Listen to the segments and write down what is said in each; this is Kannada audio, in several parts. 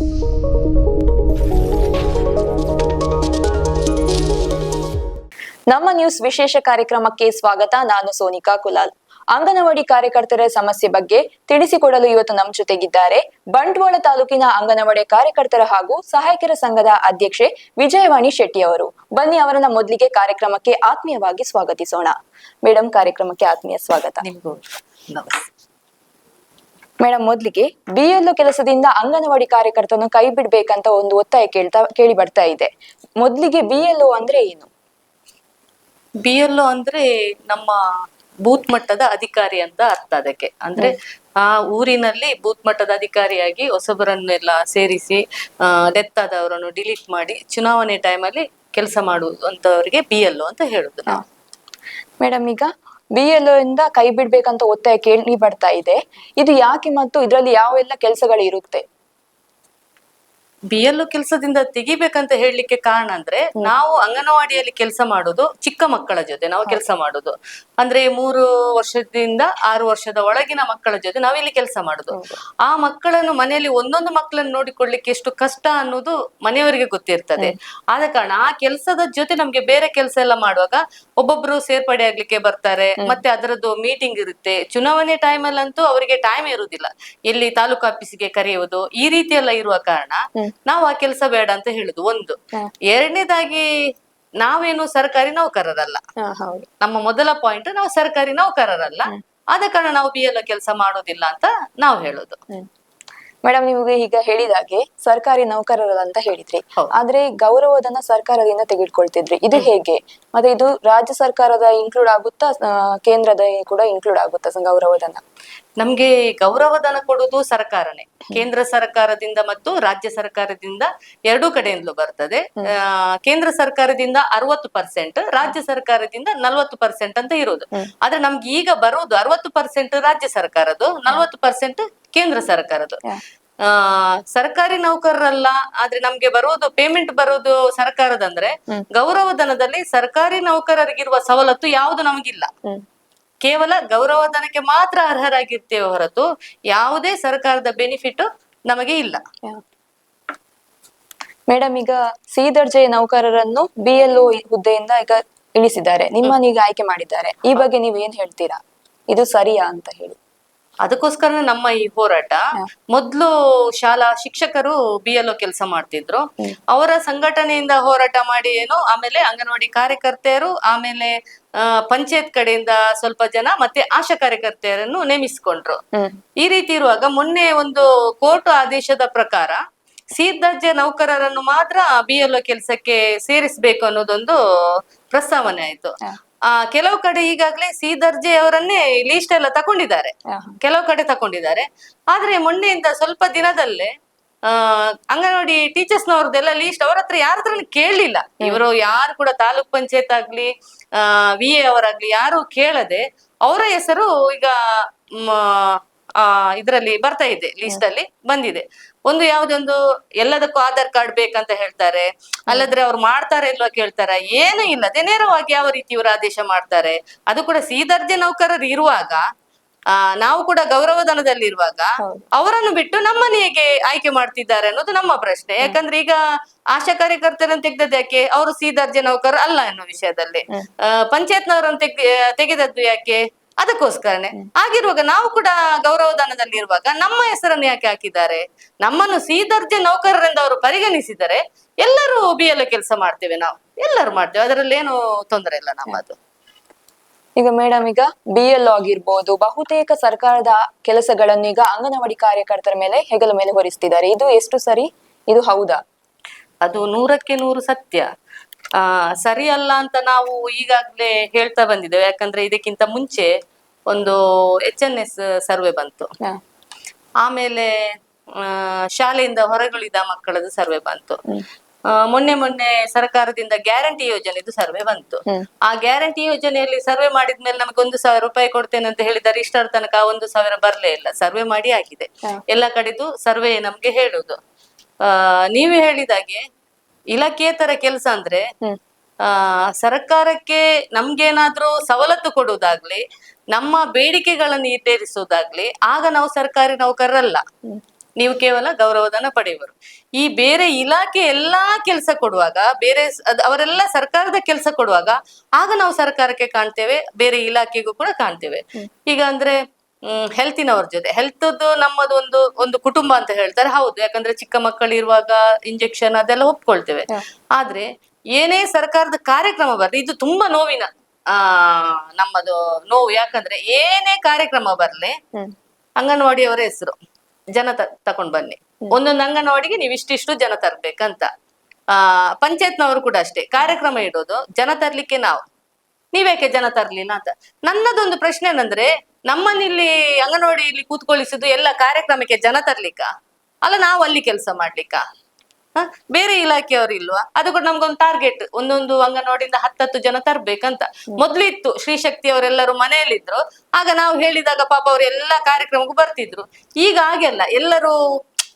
ನಮ್ಮ ನ್ಯೂಸ್ ವಿಶೇಷ ಕಾರ್ಯಕ್ರಮಕ್ಕೆ ಸ್ವಾಗತ. ನಾನು ಸೋನಿಕಾ ಕುಲಾಲ್. ಅಂಗನವಾಡಿ ಕಾರ್ಯಕರ್ತರ ಸಮಸ್ಯೆ ಬಗ್ಗೆ ತಿಳಿಸಿಕೊಡಲು ಇವತ್ತು ನಮ್ಮ ಜೊತೆಗಿದ್ದಾರೆ ಬಂಟ್ವಾಳ ತಾಲೂಕಿನ ಅಂಗನವಾಡಿ ಕಾರ್ಯಕರ್ತರ ಹಾಗೂ ಸಹಾಯಕರ ಸಂಘದ ಅಧ್ಯಕ್ಷೆ ವಿಜಯವಾಣಿ ಶೆಟ್ಟಿ ಅವರು. ಬನ್ನಿ ಅವರನ್ನ ಮೊದಲಿಗೆ ಕಾರ್ಯಕ್ರಮಕ್ಕೆ ಆತ್ಮೀಯವಾಗಿ ಸ್ವಾಗತಿಸೋಣ. ಮೇಡಮ್ ಕಾರ್ಯಕ್ರಮಕ್ಕೆ ಆತ್ಮೀಯ ಸ್ವಾಗತ. ಮೇಡಮ್ ಮೊದಲಿಗೆ ಬಿಎಲ್ಒ ಕೆಲಸದಿಂದ ಅಂಗನವಾಡಿ ಕಾರ್ಯಕರ್ತನ ಕೈ ಬಿಡ್ಬೇಕಂತ ಒಂದು ಒತ್ತಾಯ ಕೇಳ್ತಾ ಕೇಳಿ ಬರ್ತಾ ಇದೆ. ಮೊದಲಿಗೆ ಬಿಎಲ್ಒ ಅಂದ್ರೆ ಏನು? ಬಿ ಎಲ್ ಅಂದ್ರೆ ನಮ್ಮ ಬೂತ್ ಮಟ್ಟದ ಅಧಿಕಾರಿ ಅಂತ ಅರ್ಥ ಅದಕ್ಕೆ. ಅಂದ್ರೆ ಆ ಊರಿನಲ್ಲಿ ಬೂತ್ ಮಟ್ಟದ ಅಧಿಕಾರಿಯಾಗಿ ಹೊಸಬರನ್ನೆಲ್ಲ ಸೇರಿಸಿ ಡೆತ್ ಆದವರನ್ನು ಡಿಲೀಟ್ ಮಾಡಿ ಚುನಾವಣೆ ಟೈಮಲ್ಲಿ ಕೆಲಸ ಮಾಡುವಂತವರಿಗೆ ಬಿ ಎಲ್ ಅಂತ ಹೇಳುದು ನಾವು. ಮೇಡಮ್ ಈಗ ಬಿ ಎಲ್ ಇಂದ ಕೈ ಬಿಡ್ಬೇಕಂತ ಒತ್ತಾಯ ಕೇಳಿ ಬರ್ತಾ ಇದೆ. ಇದು ಯಾಕೆ ಮತ್ತು ಇದರಲ್ಲಿ ಯಾವೆಲ್ಲ ಕೆಲಸಗಳು ಇರುತ್ತೆ? ಬಿ ಎಲ್ ಕೆಲಸದಿಂದ ತೆಗಿಬೇಕಂತ ಹೇಳಲಿಕ್ಕೆ ಕಾರಣ ಅಂದ್ರೆ ನಾವು ಅಂಗನವಾಡಿಯಲ್ಲಿ ಕೆಲಸ ಮಾಡೋದು ಚಿಕ್ಕ ಮಕ್ಕಳ ಜೊತೆ ನಾವು ಕೆಲಸ ಮಾಡೋದು. ಅಂದ್ರೆ ಮೂರು ವರ್ಷದಿಂದ ಆರು ವರ್ಷದ ಒಳಗಿನ ಮಕ್ಕಳ ಜೊತೆ ನಾವಿಲ್ಲಿ ಕೆಲಸ ಮಾಡೋದು. ಆ ಮಕ್ಕಳನ್ನು ಮನೆಯಲ್ಲಿ ಒಂದೊಂದು ಮಕ್ಕಳನ್ನು ನೋಡಿಕೊಳ್ಳಿಕ್ಕೆ ಎಷ್ಟು ಕಷ್ಟ ಅನ್ನೋದು ಮನೆಯವರಿಗೆ ಗೊತ್ತಿರ್ತದೆ. ಆದ ಕಾರಣ ಆ ಕೆಲಸದ ಜೊತೆ ನಮ್ಗೆ ಬೇರೆ ಕೆಲಸ ಎಲ್ಲ ಮಾಡುವಾಗ ಒಬ್ಬೊಬ್ರು ಸೇರ್ಪಡೆ ಆಗ್ಲಿಕ್ಕೆ ಬರ್ತಾರೆ ಮತ್ತೆ ಅದರದ್ದು ಮೀಟಿಂಗ್ ಇರುತ್ತೆ. ಚುನಾವಣೆ ಟೈಮಲ್ಲಂತೂ ಅವರಿಗೆ ಟೈಮ್ ಇರುವುದಿಲ್ಲ ಎಲ್ಲಿ ತಾಲೂಕು ಆಫೀಸಿಗೆ ಕರೆಯುವುದು ಈ ರೀತಿ ಎಲ್ಲ ಇರುವ ಕಾರಣ ನಾವು ಆ ಕೆಲಸ ಬೇಡ ಅಂತ ಹೇಳುದು ಒಂದು. ಎರಡನೇದಾಗಿ ನಾವೇನು ಸರ್ಕಾರಿ ನೌಕರರಲ್ಲ. ನಮ್ಮ ಮೊದಲ ಪಾಯಿಂಟ್ ನಾವು ಸರ್ಕಾರಿ ನೌಕರರಲ್ಲ. ಆದ ಕಾರಣ ನಾವು ಬಿ ಎಲ್ ಕೆಲಸ ಮಾಡೋದಿಲ್ಲ ಅಂತ ನಾವು ಹೇಳೋದು. ಮೇಡಮ್ ನಿಮಗೆ ಈಗ ಹೇಳಿದಾಗೆ ಸರ್ಕಾರಿ ನೌಕರರು ಅಂತ ಹೇಳಿದ್ರಿ. ಆದ್ರೆ ಗೌರವದನ್ನ ಸರ್ಕಾರದಿಂದ ತೆಗೆದುಕೊಳ್ತಿದ್ರಿ. ಇದು ಹೇಗೆ? ಮತ್ತೆ ಇದು ರಾಜ್ಯ ಸರ್ಕಾರದ ಇನ್ಕ್ಲೂಡ್ ಆಗುತ್ತಾ ಕೇಂದ್ರದ ಕೂಡ ಇನ್ಕ್ಲೂಡ್ ಆಗುತ್ತಾ ಗೌರವಧನ? ನಮ್ಗೆ ಗೌರವಧನ ಕೊಡುದು ಸರ್ಕಾರನೇ. ಕೇಂದ್ರ ಸರ್ಕಾರದಿಂದ ಮತ್ತು ರಾಜ್ಯ ಸರ್ಕಾರದಿಂದ ಎರಡೂ ಕಡೆಯಿಂದಲೂ ಬರ್ತದೆ. ಕೇಂದ್ರ ಸರ್ಕಾರದಿಂದ ಅರವತ್ತು ಪರ್ಸೆಂಟ್ ರಾಜ್ಯ ಸರ್ಕಾರದಿಂದ ನಲ್ವತ್ತು ಪರ್ಸೆಂಟ್ ಅಂತ ಇರೋದು. ಆದ್ರೆ ನಮ್ಗೆ ಈಗ ಬರೋದು ಅರವತ್ತು ಪರ್ಸೆಂಟ್ ರಾಜ್ಯ ಸರ್ಕಾರದ್ದು ನಲ್ವತ್ತು ಪರ್ಸೆಂಟ್ ಕೇಂದ್ರ ಸರ್ಕಾರದ್ದು. ಆ ಸರ್ಕಾರಿ ನೌಕರರಲ್ಲ ಆದ್ರೆ ನಮ್ಗೆ ಬರೋದು ಪೇಮೆಂಟ್ ಬರೋದು ಸರ್ಕಾರದಂದ್ರೆ ಗೌರವಧನದಲ್ಲಿ ಸರ್ಕಾರಿ ನೌಕರರಿಗಿರುವ ಸವಲತ್ತು ಯಾವುದು ನಮಗಿಲ್ಲ. ಕೇವಲ ಗೌರವಧನಕ್ಕೆ ಮಾತ್ರ ಅರ್ಹರಾಗಿರ್ತೇವೆ ಹೊರತು ಯಾವುದೇ ಸರ್ಕಾರದ ಬೆನಿಫಿಟ್ ನಮಗೆ ಇಲ್ಲ. ಮೇಡಮ್ ಈಗ ಸಿ ದರ್ಜೆಯ ನೌಕರರನ್ನು ಬಿ ಎಲ್ ಹುದ್ದೆಯಿಂದ ಈಗ ಇಳಿಸಿದ್ದಾರೆ. ನಿಮ್ಮನ್ನ ಈಗ ಆಯ್ಕೆ ಮಾಡಿದ್ದಾರೆ. ಈ ಬಗ್ಗೆ ನೀವು ಏನ್ ಹೇಳ್ತೀರಾ? ಇದು ಸರಿಯಾ ಅಂತ ಹೇಳಿ. ಅದಕ್ಕೋಸ್ಕರ ನಮ್ಮ ಈ ಹೋರಾಟ. ಮೊದ್ಲು ಶಾಲಾ ಶಿಕ್ಷಕರು ಬಿ ಎಲ್ ಕೆಲಸ ಮಾಡ್ತಿದ್ರು. ಅವರ ಸಂಘಟನೆಯಿಂದ ಹೋರಾಟ ಮಾಡಿ ಏನು ಆಮೇಲೆ ಅಂಗನವಾಡಿ ಕಾರ್ಯಕರ್ತೆಯರು ಆಮೇಲೆ ಪಂಚಾಯತ್ ಕಡೆಯಿಂದ ಸ್ವಲ್ಪ ಜನ ಮತ್ತೆ ಆಶಾ ಕಾರ್ಯಕರ್ತೆಯರನ್ನು ನೇಮಿಸಿಕೊಂಡ್ರು. ಈ ರೀತಿ ಇರುವಾಗ ಮೊನ್ನೆ ಒಂದು ಕೋರ್ಟ್ ಆದೇಶದ ಪ್ರಕಾರ ಸಿ ದರ್ಜೆ ನೌಕರರನ್ನು ಮಾತ್ರ ಬಿ ಎಲ್ ಕೆಲಸಕ್ಕೆ ಸೇರಿಸಬೇಕು ಅನ್ನೋದೊಂದು ಪ್ರಸ್ತಾವನೆ ಆಯ್ತು. ಆ ಕೆಲವು ಕಡೆ ಈಗಾಗಲೇ ಸಿ ದರ್ಜೆಯವರನ್ನೇ ಲೀಸ್ಟ್ ಎಲ್ಲ ತಕೊಂಡಿದ್ದಾರೆ. ಕೆಲವು ಕಡೆ ತಕೊಂಡಿದ್ದಾರೆ. ಆದ್ರೆ ಮೊನ್ನೆಯಿಂದ ಸ್ವಲ್ಪ ದಿನದಲ್ಲೇ ಆ ಅಂಗನವಾಡಿ ಟೀಚರ್ಸ್ ನವ್ರದ್ದೆಲ್ಲ ಲೀಸ್ಟ್ ಅವ್ರ ಹತ್ರ ಯಾರ ಹತ್ರ ಕೇಳಲಿಲ್ಲ ಇವರು ಯಾರು ಕೂಡ ತಾಲೂಕ್ ಪಂಚಾಯತ್ ಆಗ್ಲಿ ಆ ವಿ ಎ ಅವರಾಗ್ಲಿ ಯಾರು ಕೇಳದೆ ಅವರ ಹೆಸರು ಈಗ ಆ ಇದರಲ್ಲಿ ಬರ್ತಾ ಇದೆ ಲಿಸ್ಟ್ ಅಲ್ಲಿ ಬಂದಿದೆ. ಒಂದು ಯಾವ್ದೊಂದು ಎಲ್ಲದಕ್ಕೂ ಆಧಾರ್ ಕಾರ್ಡ್ ಬೇಕಂತ ಹೇಳ್ತಾರೆ. ಅಲ್ಲದ್ರೆ ಅವ್ರು ಮಾಡ್ತಾರೆ ಇಲ್ವಾ ಕೇಳ್ತಾರ? ಏನು ಇಲ್ಲದೆ ನೇರವಾಗಿ ಯಾವ ರೀತಿ ಇವರು ಆದೇಶ ಮಾಡ್ತಾರೆ? ಅದು ಕೂಡ ಸಿ ದರ್ಜೆ ನೌಕರರು ಇರುವಾಗ ಆ ನಾವು ಕೂಡ ಗೌರವಧನದಲ್ಲಿ ಇರುವಾಗ ಅವರನ್ನು ಬಿಟ್ಟು ನಮ್ಮನ್ನು ಹೇಗೆ ಆಯ್ಕೆ ಮಾಡ್ತಿದ್ದಾರೆ ಅನ್ನೋದು ನಮ್ಮ ಪ್ರಶ್ನೆ. ಯಾಕಂದ್ರೆ ಈಗ ಆಶಾ ಕಾರ್ಯಕರ್ತರನ್ನು ತೆಗೆದದ್ದು ಯಾಕೆ? ಅವರು ಸಿ ದರ್ಜೆ ನೌಕರ ಅಲ್ಲ ಅನ್ನೋ ವಿಷಯದಲ್ಲಿ. ಅಹ್ ಪಂಚಾಯತ್ನವರನ್ನು ತೆಗ್ ತೆಗೆದದ್ದು ಯಾಕೆ? ಅದಕ್ಕೋಸ್ಕರನೇ. ಆಗಿರುವಾಗ ನಾವು ಕೂಡ ಗೌರವಧನದಲ್ಲಿ ಇರುವಾಗ ನಮ್ಮ ಹೆಸರನ್ನು ಯಾಕೆ ಹಾಕಿದ್ದಾರೆ? ನಮ್ಮನ್ನು ಸೀದರ್ಜೆ ನೌಕರರಿಂದ ಅವರು ಪರಿಗಣಿಸಿದರೆ ಎಲ್ಲರೂ ಬಿಎಲ್ ಕೆಲಸ ಮಾಡ್ತೇವೆ ನಾವು. ಎಲ್ಲರೂ ಮಾಡ್ತೇವೆ. ಅದರಲ್ಲಿ ಏನು ತೊಂದರೆ ಇಲ್ಲ ನಮ್ಮದು. ಈಗ ಮೇಡಮ್ ಈಗ ಬಿ ಎಲ್ ಆಗಿರ್ಬೋದು ಬಹುತೇಕ ಸರ್ಕಾರದ ಕೆಲಸಗಳನ್ನು ಈಗ ಅಂಗನವಾಡಿ ಕಾರ್ಯಕರ್ತರ ಮೇಲೆ ಹೆಗಲ ಮೇಲೆ ಹೊರಿಸ್ತಿದ್ದಾರೆ. ಇದು ಎಷ್ಟು ಸರಿ? ಇದು ಹೌದಾ? ಅದು ನೂರಕ್ಕೆ ನೂರು ಸತ್ಯ. ಆ ಸರಿ ಅಲ್ಲ ಅಂತ ನಾವು ಈಗಾಗ್ಲೇ ಹೇಳ್ತಾ ಬಂದಿದ್ದೇವೆ. ಯಾಕಂದ್ರೆ ಇದಕ್ಕಿಂತ ಮುಂಚೆ ಒಂದು ಎಚ್ ಎನ್ ಎಸ್ ಸರ್ವೆ ಬಂತು. ಆಮೇಲೆ ಶಾಲೆಯಿಂದ ಹೊರಗುಳಿದ ಮಕ್ಕಳದ್ದು ಸರ್ವೆ ಬಂತು. ಮೊನ್ನೆ ಮೊನ್ನೆ ಸರ್ಕಾರದಿಂದ ಗ್ಯಾರಂಟಿ ಯೋಜನೆದು ಸರ್ವೆ ಬಂತು. ಆ ಗ್ಯಾರಂಟಿ ಯೋಜನೆಯಲ್ಲಿ ಸರ್ವೆ ಮಾಡಿದ್ಮೇಲೆ ನಮಗೆ ಒಂದು ಸಾವಿರ ರೂಪಾಯಿ ಕೊಡ್ತೇನೆ ಅಂತ ಹೇಳಿದ್ದಾರೆ ಇಷ್ಟರ ತನಕ ಒಂದು ಸಾವಿರ ಬರ್ಲೇ ಇಲ್ಲ. ಸರ್ವೆ ಮಾಡಿ ಆಗಿದೆ. ಎಲ್ಲ ಕಡೆದು ಸರ್ವೆ ನಮ್ಗೆ ಹೇಳುದು. ಆ ನೀವು ಹೇಳಿದಾಗೆ ಇಲಾಖೇತರ ಕೆಲಸ ಅಂದ್ರೆ ಆ ಸರ್ಕಾರಕ್ಕೆ ನಮ್ಗೇನಾದ್ರೂ ಸವಲತ್ತು ಕೊಡುವುದಾಗ್ಲಿ ನಮ್ಮ ಬೇಡಿಕೆಗಳನ್ನು ಈಡೇರಿಸೋದಾಗ್ಲಿ ಆಗ ನಾವು ಸರ್ಕಾರಿ ನೌಕರರಲ್ಲ. ನೀವು ಕೇವಲ ಗೌರವಧನ ಪಡೆಯುವರು. ಈ ಬೇರೆ ಇಲಾಖೆ ಎಲ್ಲಾ ಕೆಲಸ ಕೊಡುವಾಗ ಬೇರೆ ಅವರೆಲ್ಲ ಸರ್ಕಾರದ ಕೆಲಸ ಕೊಡುವಾಗ ಆಗ ನಾವು ಸರ್ಕಾರಕ್ಕೆ ಕಾಣ್ತೇವೆ ಬೇರೆ ಇಲಾಖೆಗೂ ಕೂಡ ಕಾಣ್ತೇವೆ. ಈಗ ಅಂದ್ರೆ ಹ್ಮ್ ಹೆಲ್ತಿನವ್ರ ಜೊತೆ ಹೆಲ್ತ್ ನಮ್ಮದು ಒಂದು ಒಂದು ಕುಟುಂಬ ಅಂತ ಹೇಳ್ತಾರೆ. ಹೌದು ಯಾಕಂದ್ರೆ ಚಿಕ್ಕ ಮಕ್ಕಳು ಇರುವಾಗ ಇಂಜೆಕ್ಷನ್ ಅದೆಲ್ಲ ಒಪ್ಕೊಳ್ತೇವೆ. ಆದ್ರೆ ಏನೇ ಸರ್ಕಾರದ ಕಾರ್ಯಕ್ರಮ ಬರ್ಲಿ ಇದು ತುಂಬಾ ನೋವಿನ. ಆ ನಮ್ಮದು ನೋವು ಯಾಕಂದ್ರೆ ಏನೇ ಕಾರ್ಯಕ್ರಮ ಬರ್ಲಿ ಅಂಗನವಾಡಿ ಅಂಗನವಾಡಿಯವರ ಹೆಸರು. ಜನ ತಕೊಂಡ್ ಬನ್ನಿ. ಒಂದೊಂದು ಅಂಗನವಾಡಿಗೆ ನೀವು ಇಷ್ಟಿಷ್ಟು ಜನ ತರ್ಬೇಕಂತ. ಆ ಪಂಚಾಯತ್ನವರು ಕೂಡ ಅಷ್ಟೇ. ಕಾರ್ಯಕ್ರಮ ಇಡೋದು ಜನ ತರ್ಲಿಕ್ಕೆ ನಾವು. ನೀವೇಕೆ ಜನ ತರ್ಲಿಲ್ಲ ಅಂತ? ನನ್ನದೊಂದು ಪ್ರಶ್ನೆ ಏನಂದ್ರೆ ನಮ್ಮನ್ನಿಲ್ಲಿ ಅಂಗನವಾಡಿಯಲ್ಲಿ ಕೂತ್ಕೊಳಿಸಿದ್ದು ಎಲ್ಲ ಕಾರ್ಯಕ್ರಮಕ್ಕೆ ಜನ ತರ್ಲಿಕ್ಕ? ಅಲ್ಲ ನಾವು ಅಲ್ಲಿ ಕೆಲಸ ಮಾಡ್ಲಿಕ್ಕ? ಬೇರೆ ಇಲಾಖೆಯವರು ಇಲ್ವಾ? ಅದು ಕೂಡ ನಮ್ಗೊಂದು ಟಾರ್ಗೆಟ್ ಒಂದೊಂದು ಅಂಗನವಾಡಿಯಿಂದ ಹತ್ತತ್ತು ಜನ ತರ್ಬೇಕಂತ. ಮೊದ್ಲಿತ್ತು ಶ್ರೀಶಕ್ತಿ ಅವರೆಲ್ಲರೂ ಮನೆಯಲ್ಲಿದ್ರು. ಆಗ ನಾವು ಹೇಳಿದಾಗ ಪಾಪ ಅವ್ರು ಎಲ್ಲಾ ಕಾರ್ಯಕ್ರಮಕ್ಕೂ ಬರ್ತಿದ್ರು. ಈಗ ಹಾಗೆಲ್ಲ ಎಲ್ಲರೂ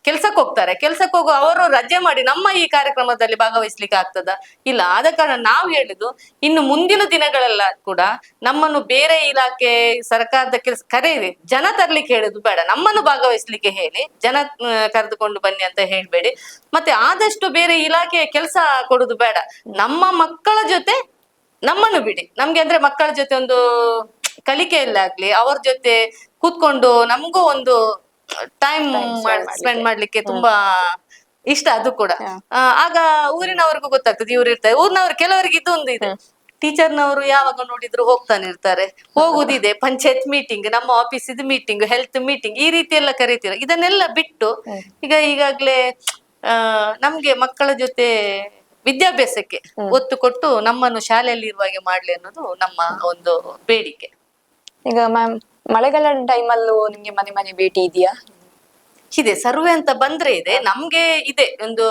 ಕೆಲ್ಸಕ್ಕೆ ಹೋಗ್ತಾರೆ. ಕೆಲ್ಸಕ್ಕೆ ಹೋಗೋ ಅವರು ರಜೆ ಮಾಡಿ ನಮ್ಮ ಈ ಕಾರ್ಯಕ್ರಮದಲ್ಲಿ ಭಾಗವಹಿಸ್ಲಿಕ್ಕೆ ಆಗ್ತದ ಇಲ್ಲ. ಆದ ಕಾರಣ ನಾವು ಹೇಳುದು ಇನ್ನು ಮುಂದಿನ ದಿನಗಳೆಲ್ಲ ಕೂಡ ನಮ್ಮನ್ನು ಬೇರೆ ಇಲಾಖೆ ಸರ್ಕಾರದ ಕೆಲಸ ಕರೆಯಿರಿ ಜನ ತರ್ಲಿಕ್ಕೆ ಹೇಳುದು ಬೇಡ. ನಮ್ಮನ್ನು ಭಾಗವಹಿಸ್ಲಿಕ್ಕೆ ಹೇಳಿ, ಜನ ಕರೆದುಕೊಂಡು ಬನ್ನಿ ಅಂತ ಹೇಳ್ಬೇಡಿ. ಮತ್ತೆ ಆದಷ್ಟು ಬೇರೆ ಇಲಾಖೆಯ ಕೆಲಸ ಕೊಡುದು ಬೇಡ. ನಮ್ಮ ಮಕ್ಕಳ ಜೊತೆ ನಮ್ಮನ್ನು ಬಿಡಿ. ನಮ್ಗೆ ಅಂದ್ರೆ ಮಕ್ಕಳ ಜೊತೆ ಒಂದು ಕಲಿಕೆಯಲ್ಲಾಗ್ಲಿ ಅವ್ರ ಜೊತೆ ಕೂತ್ಕೊಂಡು ನಮಗೂ ಒಂದು ಟೈಮ್ ಸ್ಪೆಂಡ್ ಮಾಡ್ಲಿಕ್ಕೆ. ತುಂಬಾ ಇಷ್ಟ ಅದು ಕೂಡ. ಆ, ಆಗ ಊರಿನವ್ರಿಗೂ ಗೊತ್ತಾಗ್ತದೆ ಇವ್ರು ಇರ್ತಾರೆ. ಊರಿನವ್ರು ಕೆಲವರಿಗೆ ಇದೊಂದು ಇದೆ. ಟೀಚರ್ನವರು ಯಾವಾಗ ನೋಡಿದ್ರು ಹೋಗ್ತಾನೆ ಇರ್ತಾರೆ. ಹೋಗುದಿದೆ ಪಂಚಾಯತ್ ಮೀಟಿಂಗ್ ನಮ್ಮ ಆಫೀಸ್ ಮೀಟಿಂಗ್ ಹೆಲ್ತ್ ಮೀಟಿಂಗ್ ಈ ರೀತಿ ಎಲ್ಲ ಕರೀತೀರ. ಇದನ್ನೆಲ್ಲ ಬಿಟ್ಟು ಈಗ ಈಗಾಗ್ಲೇ ಆ ನಮ್ಗೆ ಮಕ್ಕಳ ಜೊತೆ ವಿದ್ಯಾಭ್ಯಾಸಕ್ಕೆ ಒತ್ತು ಕೊಟ್ಟು ನಮ್ಮನ್ನು ಶಾಲೆಯಲ್ಲಿ ಇರುವಾಗೆ ಮಾಡ್ಲಿ ಅನ್ನೋದು ನಮ್ಮ ಒಂದು ಬೇಡಿಕೆ. ಈಗ ಮ್ಯಾಮ್ ಮಳೆಗಾಲ ಟೈಮಲ್ಲೂ ನಿಮ್ಗೆ ಮನೆ ಮನೆ ಭೇಟಿ ಇದೆಯಾ? ಇದೆ ಸರ್ವೆ ಅಂತ ಬಂದ್ರೆ ಇದೆ. ನಮ್ಗೆ ಇದೆ ಒಂದು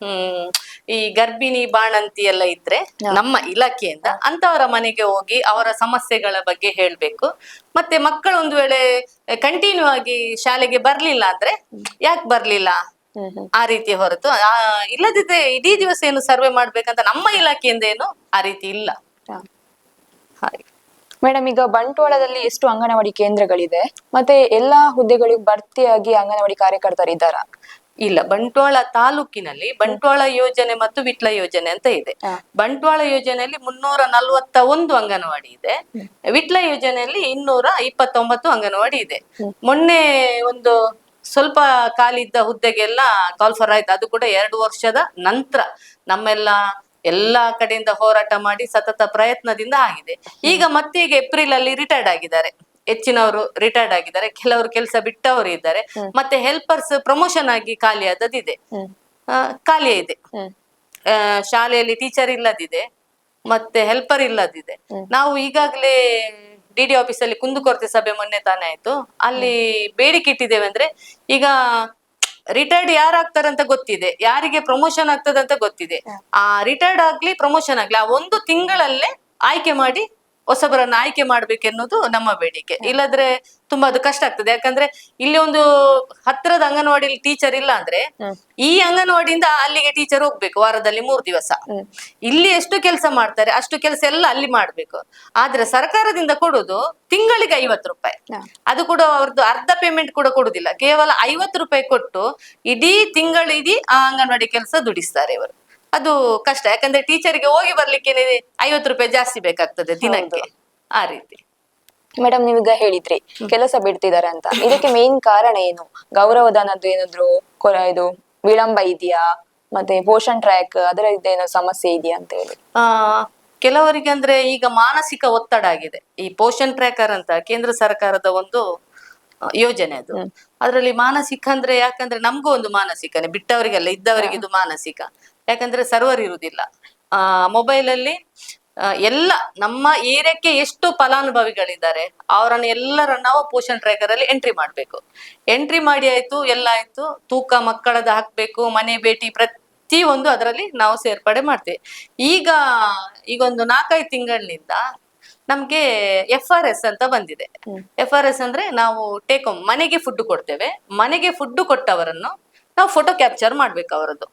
ಹ್ಮ್ ಈ ಗರ್ಭಿಣಿ ಬಾಣಂತಿ ಎಲ್ಲ ಇದ್ರೆ ನಮ್ಮ ಇಲಾಖೆಯಿಂದ ಅಂತವರ ಮನೆಗೆ ಹೋಗಿ ಅವರ ಸಮಸ್ಯೆಗಳ ಬಗ್ಗೆ ಹೇಳ್ಬೇಕು. ಮತ್ತೆ ಮಕ್ಕಳು ಒಂದು ವೇಳೆ ಕಂಟಿನ್ಯೂ ಆಗಿ ಶಾಲೆಗೆ ಬರ್ಲಿಲ್ಲ ಅಂದ್ರೆ ಯಾಕೆ ಬರ್ಲಿಲ್ಲ? ಆ ರೀತಿ ಹೊರತು ಆ ಇಲ್ಲದಿದ್ರೆ ಇಡೀ ದಿವಸ ಏನು ಸರ್ವೆ ಮಾಡ್ಬೇಕಂತ ನಮ್ಮ ಇಲಾಖೆಯಿಂದ ಏನು ಆ ರೀತಿ ಇಲ್ಲ. ಹಾಗೆ. ಮೇಡಮ್ ಈಗ ಬಂಟ್ವಾಳದಲ್ಲಿ ಎಷ್ಟು ಅಂಗನವಾಡಿ ಕೇಂದ್ರಗಳಿದೆ? ಮತ್ತೆ ಎಲ್ಲಾ ಹುದ್ದೆಗಳಿಗೆ ಭರ್ತಿಯಾಗಿ ಅಂಗನವಾಡಿ ಕಾರ್ಯಕರ್ತರಿದ್ದಾರಾ ಇಲ್ಲ ಬಂಟ್ವಾಳ ತಾಲೂಕಿನಲ್ಲಿ ಬಂಟ್ವಾಳ ಯೋಜನೆ ಮತ್ತು ವಿಟ್ಲ ಯೋಜನೆ ಅಂತ ಇದೆ. ಬಂಟ್ವಾಳ ಯೋಜನೆಯಲ್ಲಿ ಮುನ್ನೂರ ನಲ್ವತ್ತ ಒಂದು ಅಂಗನವಾಡಿ ಇದೆ. ವಿಟ್ಲ ಯೋಜನೆಯಲ್ಲಿ ಇನ್ನೂರ ಇಪ್ಪತ್ತೊಂಬತ್ತು ಅಂಗನವಾಡಿ ಇದೆ. ಮೊನ್ನೆ ಒಂದು ಸ್ವಲ್ಪ ಕಾಲಿದ್ದ ಹುದ್ದೆಗೆಲ್ಲ ಕಾಲ್ಫರ್ ಆಯ್ತು. ಅದು ಕೂಡ ಎರಡು ವರ್ಷದ ನಂತರ ನಮ್ಮೆಲ್ಲ ಎಲ್ಲಾ ಕಡೆಯಿಂದ ಹೋರಾಟ ಮಾಡಿ ಸತತ ಪ್ರಯತ್ನದಿಂದ ಆಗಿದೆ. ಈಗ ಮತ್ತೆ ಈಗ ಏಪ್ರಿಲ್ ಅಲ್ಲಿ ರಿಟೈರ್ಡ್ ಆಗಿದ್ದಾರೆ. ಹೆಚ್ಚಿನವರು ರಿಟೈರ್ಡ್ ಆಗಿದ್ದಾರೆ. ಕೆಲವರು ಕೆಲಸ ಬಿಟ್ಟವರು ಇದ್ದಾರೆ. ಮತ್ತೆ ಹೆಲ್ಪರ್ಸ್ ಪ್ರಮೋಷನ್ ಆಗಿ ಖಾಲಿ ಆದದಿದೆ ಖಾಲಿ ಇದೆ. ಶಾಲೆಯಲ್ಲಿ ಟೀಚರ್ ಇಲ್ಲದಿದೆ. ಮತ್ತೆ ಹೆಲ್ಪರ್ ಇಲ್ಲದಿದೆ. ನಾವು ಈಗಾಗಲೇ ಡಿ ಡಿ ಆಫೀಸ್ ಅಲ್ಲಿ ಕುಂದುಕೊರತೆ ಸಭೆ ಮೊನ್ನೆ ತಾನೇ ಆಯ್ತು. ಅಲ್ಲಿ ಬೇಡಿಕೆ ಇಟ್ಟಿದ್ದೇವೆ ಅಂದ್ರೆ ಈಗ ರಿಟೈರ್ಡ್ ಯಾರಾಗ್ತಾರಂತ ಗೊತ್ತಿದೆ ಯಾರಿಗೆ ಪ್ರಮೋಷನ್ ಆಗ್ತದಂತ ಗೊತ್ತಿದೆ. ಆ ರಿಟೈರ್ಡ್ ಆಗ್ಲಿ ಪ್ರಮೋಷನ್ ಆಗ್ಲಿ ಆ ಒಂದು ತಿಂಗಳಲ್ಲೇ ಆಯ್ಕೆ ಮಾಡಿ ಹೊಸಬರನ್ನ ಆಯ್ಕೆ ಮಾಡ್ಬೇಕೆನ್ನುವುದು ನಮ್ಮ ಬೇಡಿಕೆ. ಇಲ್ಲದ್ರೆ ತುಂಬಾ ಅದು ಕಷ್ಟ ಆಗ್ತದೆ. ಯಾಕಂದ್ರೆ ಇಲ್ಲಿ ಒಂದು ಹತ್ತಿರದ ಅಂಗನವಾಡಿಲಿ ಟೀಚರ್ ಇಲ್ಲ ಅಂದ್ರೆ ಈ ಅಂಗನವಾಡಿಯಿಂದ ಅಲ್ಲಿಗೆ ಟೀಚರ್ ಹೋಗ್ಬೇಕು ವಾರದಲ್ಲಿ ಮೂರು ದಿವಸ. ಇಲ್ಲಿ ಎಷ್ಟು ಕೆಲಸ ಮಾಡ್ತಾರೆ ಅಷ್ಟು ಕೆಲಸ ಎಲ್ಲ ಅಲ್ಲಿ ಮಾಡ್ಬೇಕು. ಆದ್ರೆ ಸರ್ಕಾರದಿಂದ ಕೊಡುದು ತಿಂಗಳಿಗೆ ಐವತ್ತು ರೂಪಾಯಿ. ಅದು ಕೂಡ ಅವ್ರದ್ದು ಅರ್ಧ ಪೇಮೆಂಟ್ ಕೂಡ ಕೊಡುದಿಲ್ಲ. ಕೇವಲ ಐವತ್ತು ರೂಪಾಯಿ ಕೊಟ್ಟು ಇಡೀ ತಿಂಗಳಿಡೀ ಆ ಅಂಗನವಾಡಿ ಕೆಲಸ ದುಡಿಸ್ತಾರೆ ಇವರು. ಅದು ಕಷ್ಟ. ಯಾಕಂದ್ರೆ ಟೀಚರ್ಗೆ ಹೋಗಿ ಬರ್ಲಿಕ್ಕೆ ಐವತ್ತು ರೂಪಾಯಿ ಜಾಸ್ತಿ ಬೇಕಾಗ್ತದೆ ದಿನಕ್ಕೆ. ಆ ರೀತಿ. ಮೇಡಮ್ ನೀವೀಗ ಹೇಳಿದ್ರಿ ಕೆಲಸ ಬಿಡ್ತಿದ್ದಾರೆ ಅಂತ. ಇದಕ್ಕೆ ಮೇನ್ ಕಾರಣ ಏನು? ಗೌರವದಾನದ್ದು ಏನಾದ್ರು ಇದು ವಿಳಂಬ ಇದೆಯಾ? ಮತ್ತೆ ಪೋಷಣ್ ಟ್ರ್ಯಾಕ್ ಅದರ ಏನೋ ಸಮಸ್ಯೆ ಇದೆಯಾ ಅಂತ ಹೇಳಿ. ಆ ಕೆಲವರಿಗೆ ಅಂದ್ರೆ ಈಗ ಮಾನಸಿಕ ಒತ್ತಡ ಆಗಿದೆ. ಈ ಪೋಷಣ್ ಟ್ರ್ಯಾಕರ್ ಅಂತ ಕೇಂದ್ರ ಸರ್ಕಾರದ ಒಂದು ಯೋಜನೆ ಅದು. ಅದರಲ್ಲಿ ಮಾನಸಿಕ ಅಂದ್ರೆ ಯಾಕಂದ್ರೆ ನಮಗೂ ಒಂದು ಮಾನಸಿಕನೇ. ಬಿಟ್ಟವರಿಗೆಲ್ಲ ಇದ್ದವರಿಗೆ ಇದು ಮಾನಸಿಕ. ಯಾಕಂದ್ರೆ ಸರ್ವರ್ ಇರುವುದಿಲ್ಲ ಆ ಮೊಬೈಲ್ ಅಲ್ಲಿ ಎಲ್ಲ ನಮ್ಮ ಏರಿಯಾಕ್ಕೆ ಎಷ್ಟು ಫಲಾನುಭವಿಗಳಿದ್ದಾರೆ, ಅವರನ್ನು ಎಲ್ಲರನ್ನ ನಾವು ಪೋಷಣ್ ಟ್ರ್ಯಾಕರ್ ಅಲ್ಲಿ ಎಂಟ್ರಿ ಮಾಡ್ಬೇಕು. ಎಂಟ್ರಿ ಮಾಡಿ ಆಯ್ತು, ಎಲ್ಲ ಆಯ್ತು, ತೂಕ ಮಕ್ಕಳದ ಹಾಕ್ಬೇಕು, ಮನೆ ಭೇಟಿ ಪ್ರತಿ ಒಂದು ಅದರಲ್ಲಿ ನಾವು ಸೇರ್ಪಡೆ ಮಾಡ್ತೇವೆ. ಈಗ ಈಗ ಒಂದು ನಾಲ್ಕೈದು ತಿಂಗಳಿನಿಂದ ನಮ್ಗೆ ಎಫ್ ಆರ್ ಎಸ್ ಅಂತ ಬಂದಿದೆ. ಎಫ್ ಆರ್ ಎಸ್ ಅಂದ್ರೆ ನಾವು ಟೇಕ್ ಹೋಮ್ ಮನೆಗೆ ಫುಡ್ ಕೊಡ್ತೇವೆ. ಮನೆಗೆ ಫುಡ್ ಕೊಟ್ಟವರನ್ನು ನಾವು ಫೋಟೋ ಕ್ಯಾಪ್ಚರ್ ಮಾಡ್ಬೇಕು ಅವರದ್ದು.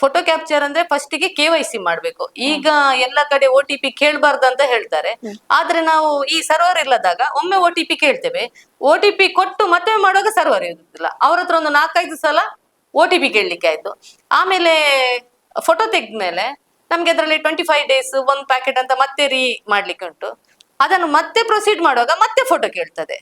ಫೋಟೋ ಕ್ಯಾಪ್ಚರ್ ಅಂದ್ರೆ ಫಸ್ಟ್ಗೆ ಕೆ ವೈ ಸಿ ಮಾಡ್ಬೇಕು. ಈಗ ಎಲ್ಲ ಕಡೆ ಓ ಟಿ ಪಿ ಕೇಳಬಾರ್ದು ಅಂತ ಹೇಳ್ತಾರೆ. ಆದ್ರೆ ನಾವು ಈ ಸರ್ವರ್ ಇಲ್ಲದಾಗ ಒಮ್ಮೆ ಓ ಟಿ ಪಿ ಕೇಳ್ತೇವೆ. ಓ ಟಿ ಪಿ ಕೊಟ್ಟು ಮತ್ತೆ ಮಾಡುವಾಗ ಸರ್ವರ್ ಇರುದಿಲ್ಲ. ಅವ್ರ ಹತ್ರ ಒಂದು ನಾಲ್ಕೈದು ಸಲ ಓ ಟಿ ಪಿ ಕೇಳಲಿಕ್ಕೆ ಆಯ್ತು. ಆಮೇಲೆ ಫೋಟೋ ತೆಗೆದ್ಮೇಲೆ ನಮ್ಗೆ ಅದರಲ್ಲಿ ಟ್ವೆಂಟಿ ಫೈವ್ ಡೇಸ್ ಒಂದ್ ಪ್ಯಾಕೆಟ್ ಅಂತ ಮತ್ತೆ ರೀ ಮಾಡ್ಲಿಕ್ಕೆ ಉಂಟು. ಅದನ್ನು ಮತ್ತೆ ಪ್ರೊಸೀಡ್ ಮಾಡುವಾಗ ಮತ್ತೆ ಫೋಟೋ ಕೇಳ್ತದೆ.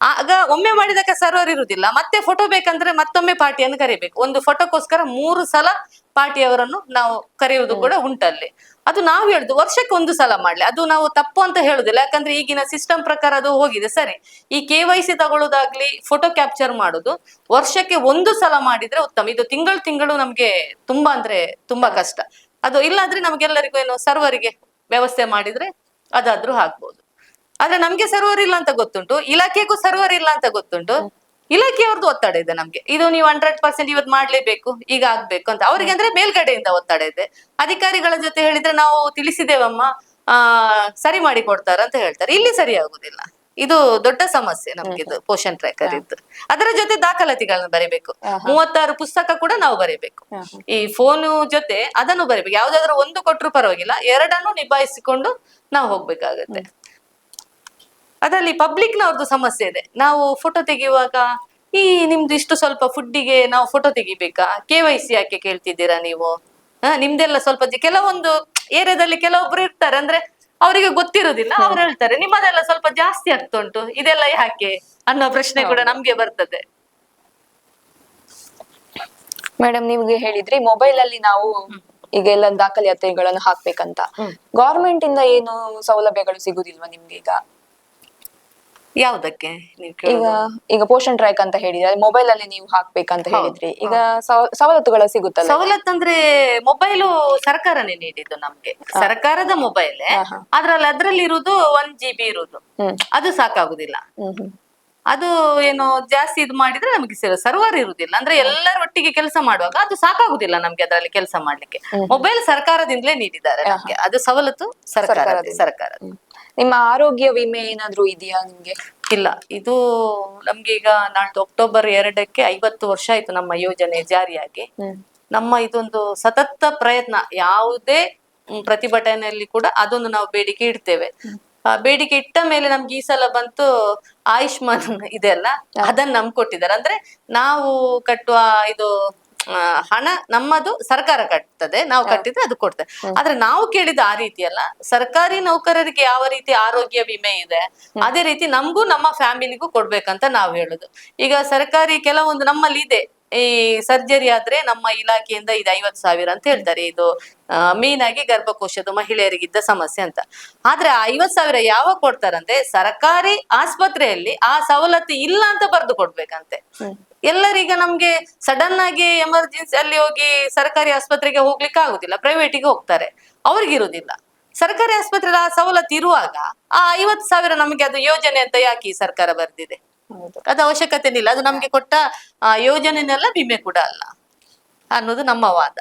ಆಗ ಒಮ್ಮೆ ಮಾಡಿದಕ್ಕೆ ಸರ್ವರ್ ಇರುವುದಿಲ್ಲ ಮತ್ತೆ ಫೋಟೋ ಬೇಕಂದ್ರೆ ಮತ್ತೊಮ್ಮೆ ಪಾರ್ಟಿಯನ್ನು ಕರಿಬೇಕು. ಒಂದು ಫೋಟೋಕ್ಕೋಸ್ಕರ ಮೂರು ಸಲ ಪಾರ್ಟಿಯವರನ್ನು ನಾವು ಕರೆಯುವುದು ಕೂಡ ಉಂಟಲ್ಲಿ. ಅದು ನಾವು ಹೇಳುದು ವರ್ಷಕ್ಕೆ ಒಂದು ಸಲ ಮಾಡ್ಲಿ. ಅದು ನಾವು ತಪ್ಪು ಅಂತ ಹೇಳುದಿಲ್ಲ. ಯಾಕಂದ್ರೆ ಈಗಿನ ಸಿಸ್ಟಮ್ ಪ್ರಕಾರ ಅದು ಹೋಗಿದೆ. ಸರಿ. ಈ ಕೆ ವೈ ಸಿ ತಗೊಳ್ಳೋದಾಗ್ಲಿ ಫೋಟೋ ಕ್ಯಾಪ್ಚರ್ ಮಾಡುದು ವರ್ಷಕ್ಕೆ ಒಂದು ಸಲ ಮಾಡಿದ್ರೆ ಉತ್ತಮ. ಇದು ತಿಂಗಳು ತಿಂಗಳು ನಮ್ಗೆ ತುಂಬಾ ಅಂದ್ರೆ ತುಂಬಾ ಕಷ್ಟ. ಅದು ಇಲ್ಲಾಂದ್ರೆ ನಮ್ಗೆಲ್ಲರಿಗೂ ಏನು ಸರ್ವರಿಗೆ ವ್ಯವಸ್ಥೆ ಮಾಡಿದ್ರೆ ಅದಾದ್ರೂ ಹಾಕ್ಬೋದು. ಆದ್ರೆ ನಮ್ಗೆ ಸರ್ವರ್ ಇಲ್ಲ ಅಂತ ಗೊತ್ತುಂಟು. ಇಲಾಖೆಗೂ ಸರ್ವರ್ ಇಲ್ಲ ಅಂತ ಗೊತ್ತುಂಟು. ಇಲಾಖೆಯವ್ರದ್ದು ಒತ್ತಡ ಇದೆ ನಮ್ಗೆ. ಇದು ನೀವು ಹಂಡ್ರೆಡ್ ಪರ್ಸೆಂಟ್ ಇವತ್ತು ಮಾಡ್ಲೇಬೇಕು ಈಗ ಆಗ್ಬೇಕು ಅಂತ. ಅವ್ರಿಗೆ ಅಂದ್ರೆ ಮೇಲ್ಗಡೆಯಿಂದ ಒತ್ತಡ ಇದೆ. ಅಧಿಕಾರಿಗಳ ಜೊತೆ ಹೇಳಿದ್ರೆ ನಾವು ತಿಳಿಸಿದೇವಮ್ಮ ಆ ಸರಿ ಮಾಡಿ ಕೊಡ್ತಾರ ಅಂತ ಹೇಳ್ತಾರೆ. ಇಲ್ಲಿ ಸರಿ ಆಗುದಿಲ್ಲ. ಇದು ದೊಡ್ಡ ಸಮಸ್ಯೆ ನಮ್ಗೆ ಇದು ಪೋಷನ್ ಟ್ರ್ಯಾಕರ್ ಇದ್ದು. ಅದರ ಜೊತೆ ದಾಖಲಾತಿಗಳನ್ನ ಬರೀಬೇಕು. ಮೂವತ್ತಾರು ಪುಸ್ತಕ ಕೂಡ ನಾವು ಬರೀಬೇಕು. ಈ ಫೋನು ಜೊತೆ ಅದನ್ನು ಬರೀಬೇಕು. ಯಾವ್ದಾದ್ರು ಒಂದು ಕೊಟ್ಟರು ಪರವಾಗಿಲ್ಲ ಎರಡನ್ನು ನಿಭಾಯಿಸಿಕೊಂಡು ನಾವು ಹೋಗ್ಬೇಕಾಗತ್ತೆ. ಅದರಲ್ಲಿ ಪಬ್ಲಿಕ್ ನವ್ರದ್ದು ಸಮಸ್ಯೆ ಇದೆ. ನಾವು ಫೋಟೋ ತೆಗೆಯುವಾಗ ಈ ನಿಮ್ದು ಇಷ್ಟು ಸ್ವಲ್ಪ ಫುಡ್ಡಿಗೆ ನಾವು ಫೋಟೋ ತೆಗಿಬೇಕಾ? ಕೆ ವೈ ಸಿ ಯಾಕೆ ಕೇಳ್ತಿದ್ದೀರಾ ನೀವು? ಹಾ ನಿಮ್ದೆಲ್ಲ ಸ್ವಲ್ಪ ಕೆಲವೊಂದು ಏರಿಯಾದಲ್ಲಿ ಕೆಲವೊಬ್ರು ಇರ್ತಾರೆ. ಅಂದ್ರೆ ಅವರಿಗೆ ಗೊತ್ತಿರುದಿಲ್ಲ ಅವ್ರು ಹೇಳ್ತಾರೆ ನಿಮ್ಮದೆಲ್ಲ ಸ್ವಲ್ಪ ಜಾಸ್ತಿ ಆಗ್ತಾ ಉಂಟು ಇದೆಲ್ಲ ಯಾಕೆ? ಅನ್ನೋ ಪ್ರಶ್ನೆ ಕೂಡ ನಮ್ಗೆ ಬರ್ತದೆ. ಮೇಡಮ್ ನಿಮ್ಗೆ ಹೇಳಿದ್ರಿ ಮೊಬೈಲ್ ಅಲ್ಲಿ ನಾವು ಈಗ ಎಲ್ಲ ದಾಖಲಾತಿಗಳನ್ನು ಹಾಕ್ಬೇಕಂತ. ಗವರ್ಮೆಂಟ್ ಇಂದ ಏನು ಸೌಲಭ್ಯಗಳು ಸಿಗುದಿಲ್ವಾ ನಿಮ್ಗೆ ಈಗ? ಯಾವ್ದಕ್ಕೆ ನೀವು ಈಗ ಕೇಳೋದು? ಈಗ ಪೋಷಣ್ ಟ್ರ್ಯಾಕ್ ಅಂತ ಹೇಳಿದ್ರೆ ಮೊಬೈಲ್ ಅಲ್ಲಿ ನೀವು ಹಾಕ್ಬೇಕಂತ ಹೇಳಿದ್ರಿ. ಈಗ ಸವ- ಸವಲತ್ತುಗಳು ಸಿಗುತ್ತಲ್ಲ ಸವಲತ್ತು ಅಂದ್ರೆ ಮೊಬೈಲು ಸರ್ಕಾರನೇ ನೀಡಿದ್ದು ನಮ್ಗೆ. ಸರ್ಕಾರದ ಮೊಬೈಲ್ ಅದ್ರಲ್ಲಿ ಅದ್ರಲ್ಲಿ ಇರುವುದು ಒನ್ ಜಿ ಬಿ ಇರುವುದು. ಹ್ಮ್. ಅದು ಸಾಕಾಗುದಿಲ್ಲ. ಹ್ಮ್ ಹ್ಮ್. ಅದು ಏನು ಜಾಸ್ತಿ ಇದು ಮಾಡಿದ್ರೆ ನಮಗೆ ಸರ್ವರ್ ಇರುದಿಲ್ಲ. ಅಂದ್ರೆ ಎಲ್ಲರ ಒಟ್ಟಿಗೆ ಕೆಲಸ ಮಾಡುವಾಗ ಅದು ಸಾಕಾಗುದಿಲ್ಲ ನಮ್ಗೆ ಅದರಲ್ಲಿ ಕೆಲಸ ಮಾಡ್ಲಿಕ್ಕೆ. ಮೊಬೈಲ್ ಸರ್ಕಾರದಿಂದಲೇ ನೀಡಿದ್ದಾರೆ ನಮ್ಗೆ. ಅದು ಸವಲತ್ತು ಸರ್ಕಾರ ಸರ್ಕಾರದಿಂದ. ಸರ್ಕಾರ. ನಿಮ್ಮ ಆರೋಗ್ಯ ವಿಮೆ ಏನಾದ್ರೂ ಇದೆಯಾ ನಿಮ್ಗೆ? ಇಲ್ಲ ಇದು ನಮ್ಗೆ ಈಗ ನಾಳ್ದು ಅಕ್ಟೋಬರ್ ಎರಡಕ್ಕೆ ಐವತ್ತು ವರ್ಷ ಆಯ್ತು ನಮ್ಮ ಯೋಜನೆ ಜಾರಿಯಾಗಿ. ನಮ್ಮ ಇದೊಂದು ಸತತ ಪ್ರಯತ್ನ ಯಾವುದೇ ಪ್ರತಿಭಟನೆಯಲ್ಲಿ ಕೂಡ ಅದೊಂದು ನಾವು ಬೇಡಿಕೆ ಇಡ್ತೇವೆ. ಬೇಡಿಕೆ ಇಟ್ಟ ಮೇಲೆ ನಮ್ಗೆ ಈ ಸಲ ಬಂತು ಆಯುಷ್ಮಾನ್ ಇದೆ ಅಲ್ಲ? ಅದನ್ನ ನಮ್ಗೆ ಕೊಟ್ಟಿದ್ದಾರೆ. ಅಂದ್ರೆ ನಾವು ಕಟ್ಟುವ ಇದು ಹಣ ನಮ್ಮದು ಸರ್ಕಾರ ಕಟ್ತದೆ. ನಾವು ಕಟ್ಟಿದ್ರೆ ಅದು ಕೊಡ್ತದೆ. ಆದ್ರೆ ನಾವು ಕೇಳಿದ ಆ ರೀತಿ ಅಲ್ಲ ಸರ್ಕಾರಿ ನೌಕರರಿಗೆ ಯಾವ ರೀತಿ ಆರೋಗ್ಯ ವಿಮೆ ಇದೆ ಅದೇ ರೀತಿ ನಮಗೂ ನಮ್ಮ ಫ್ಯಾಮಿಲಿಗೂ ಕೊಡ್ಬೇಕಂತ ನಾವು ಹೇಳುದು. ಈಗ ಸರ್ಕಾರಿ ಕೆಲವೊಂದು ನಮ್ಮಲ್ಲಿ ಇದೆ ಈ ಸರ್ಜರಿ ಆದ್ರೆ ನಮ್ಮ ಇಲಾಖೆಯಿಂದ ಇದು ಐವತ್ತು ಸಾವಿರ ಅಂತ ಹೇಳ್ತಾರೆ. ಇದು ಮೇನ್ ಆಗಿ ಗರ್ಭಕೋಶದ ಮಹಿಳೆಯರಿಗಿದ್ದ ಸಮಸ್ಯೆ ಅಂತ. ಆದ್ರೆ ಆ ಐವತ್ ಸಾವಿರ ಯಾವಾಗ ಕೊಡ್ತಾರಂತೆ ಸರ್ಕಾರಿ ಆಸ್ಪತ್ರೆಯಲ್ಲಿ ಆ ಸವಲತ್ತು ಇಲ್ಲ ಅಂತ ಬರೆದು ಕೊಡ್ಬೇಕಂತೆ. ಎಲ್ಲರೀಗ ನಮ್ಗೆ ಸಡನ್ ಆಗಿ ಎಮರ್ಜೆನ್ಸಿ ಅಲ್ಲಿ ಹೋಗಿ ಸರ್ಕಾರಿ ಆಸ್ಪತ್ರೆಗೆ ಹೋಗ್ಲಿಕ್ಕೆ ಆಗುದಿಲ್ಲ ಪ್ರೈವೇಟಿಗೆ ಹೋಗ್ತಾರೆ. ಅವ್ರಿಗಿರುದಿಲ್ಲ ಸರ್ಕಾರಿ ಆಸ್ಪತ್ರೆಯಲ್ಲಿ ಆ ಸವಲತ್ತು ಇರುವಾಗ ಆ ಐವತ್ತು ಸಾವಿರ ನಮಗೆ ಅದು ಯೋಜನೆ ಅಂತ ಯಾಕೆ ಈ ಸರ್ಕಾರ ಬರ್ದಿದೆ? ಅದು ಅವಶ್ಯಕತೆ ಇಲ್ಲ ಅದು ನಮ್ಗೆ ಕೊಟ್ಟ ಯೋಜನೆನೆಲ್ಲ ವಿಮೆ ಕೂಡ ಅಲ್ಲ ಅನ್ನೋದು ನಮ್ಮ ವಾದ.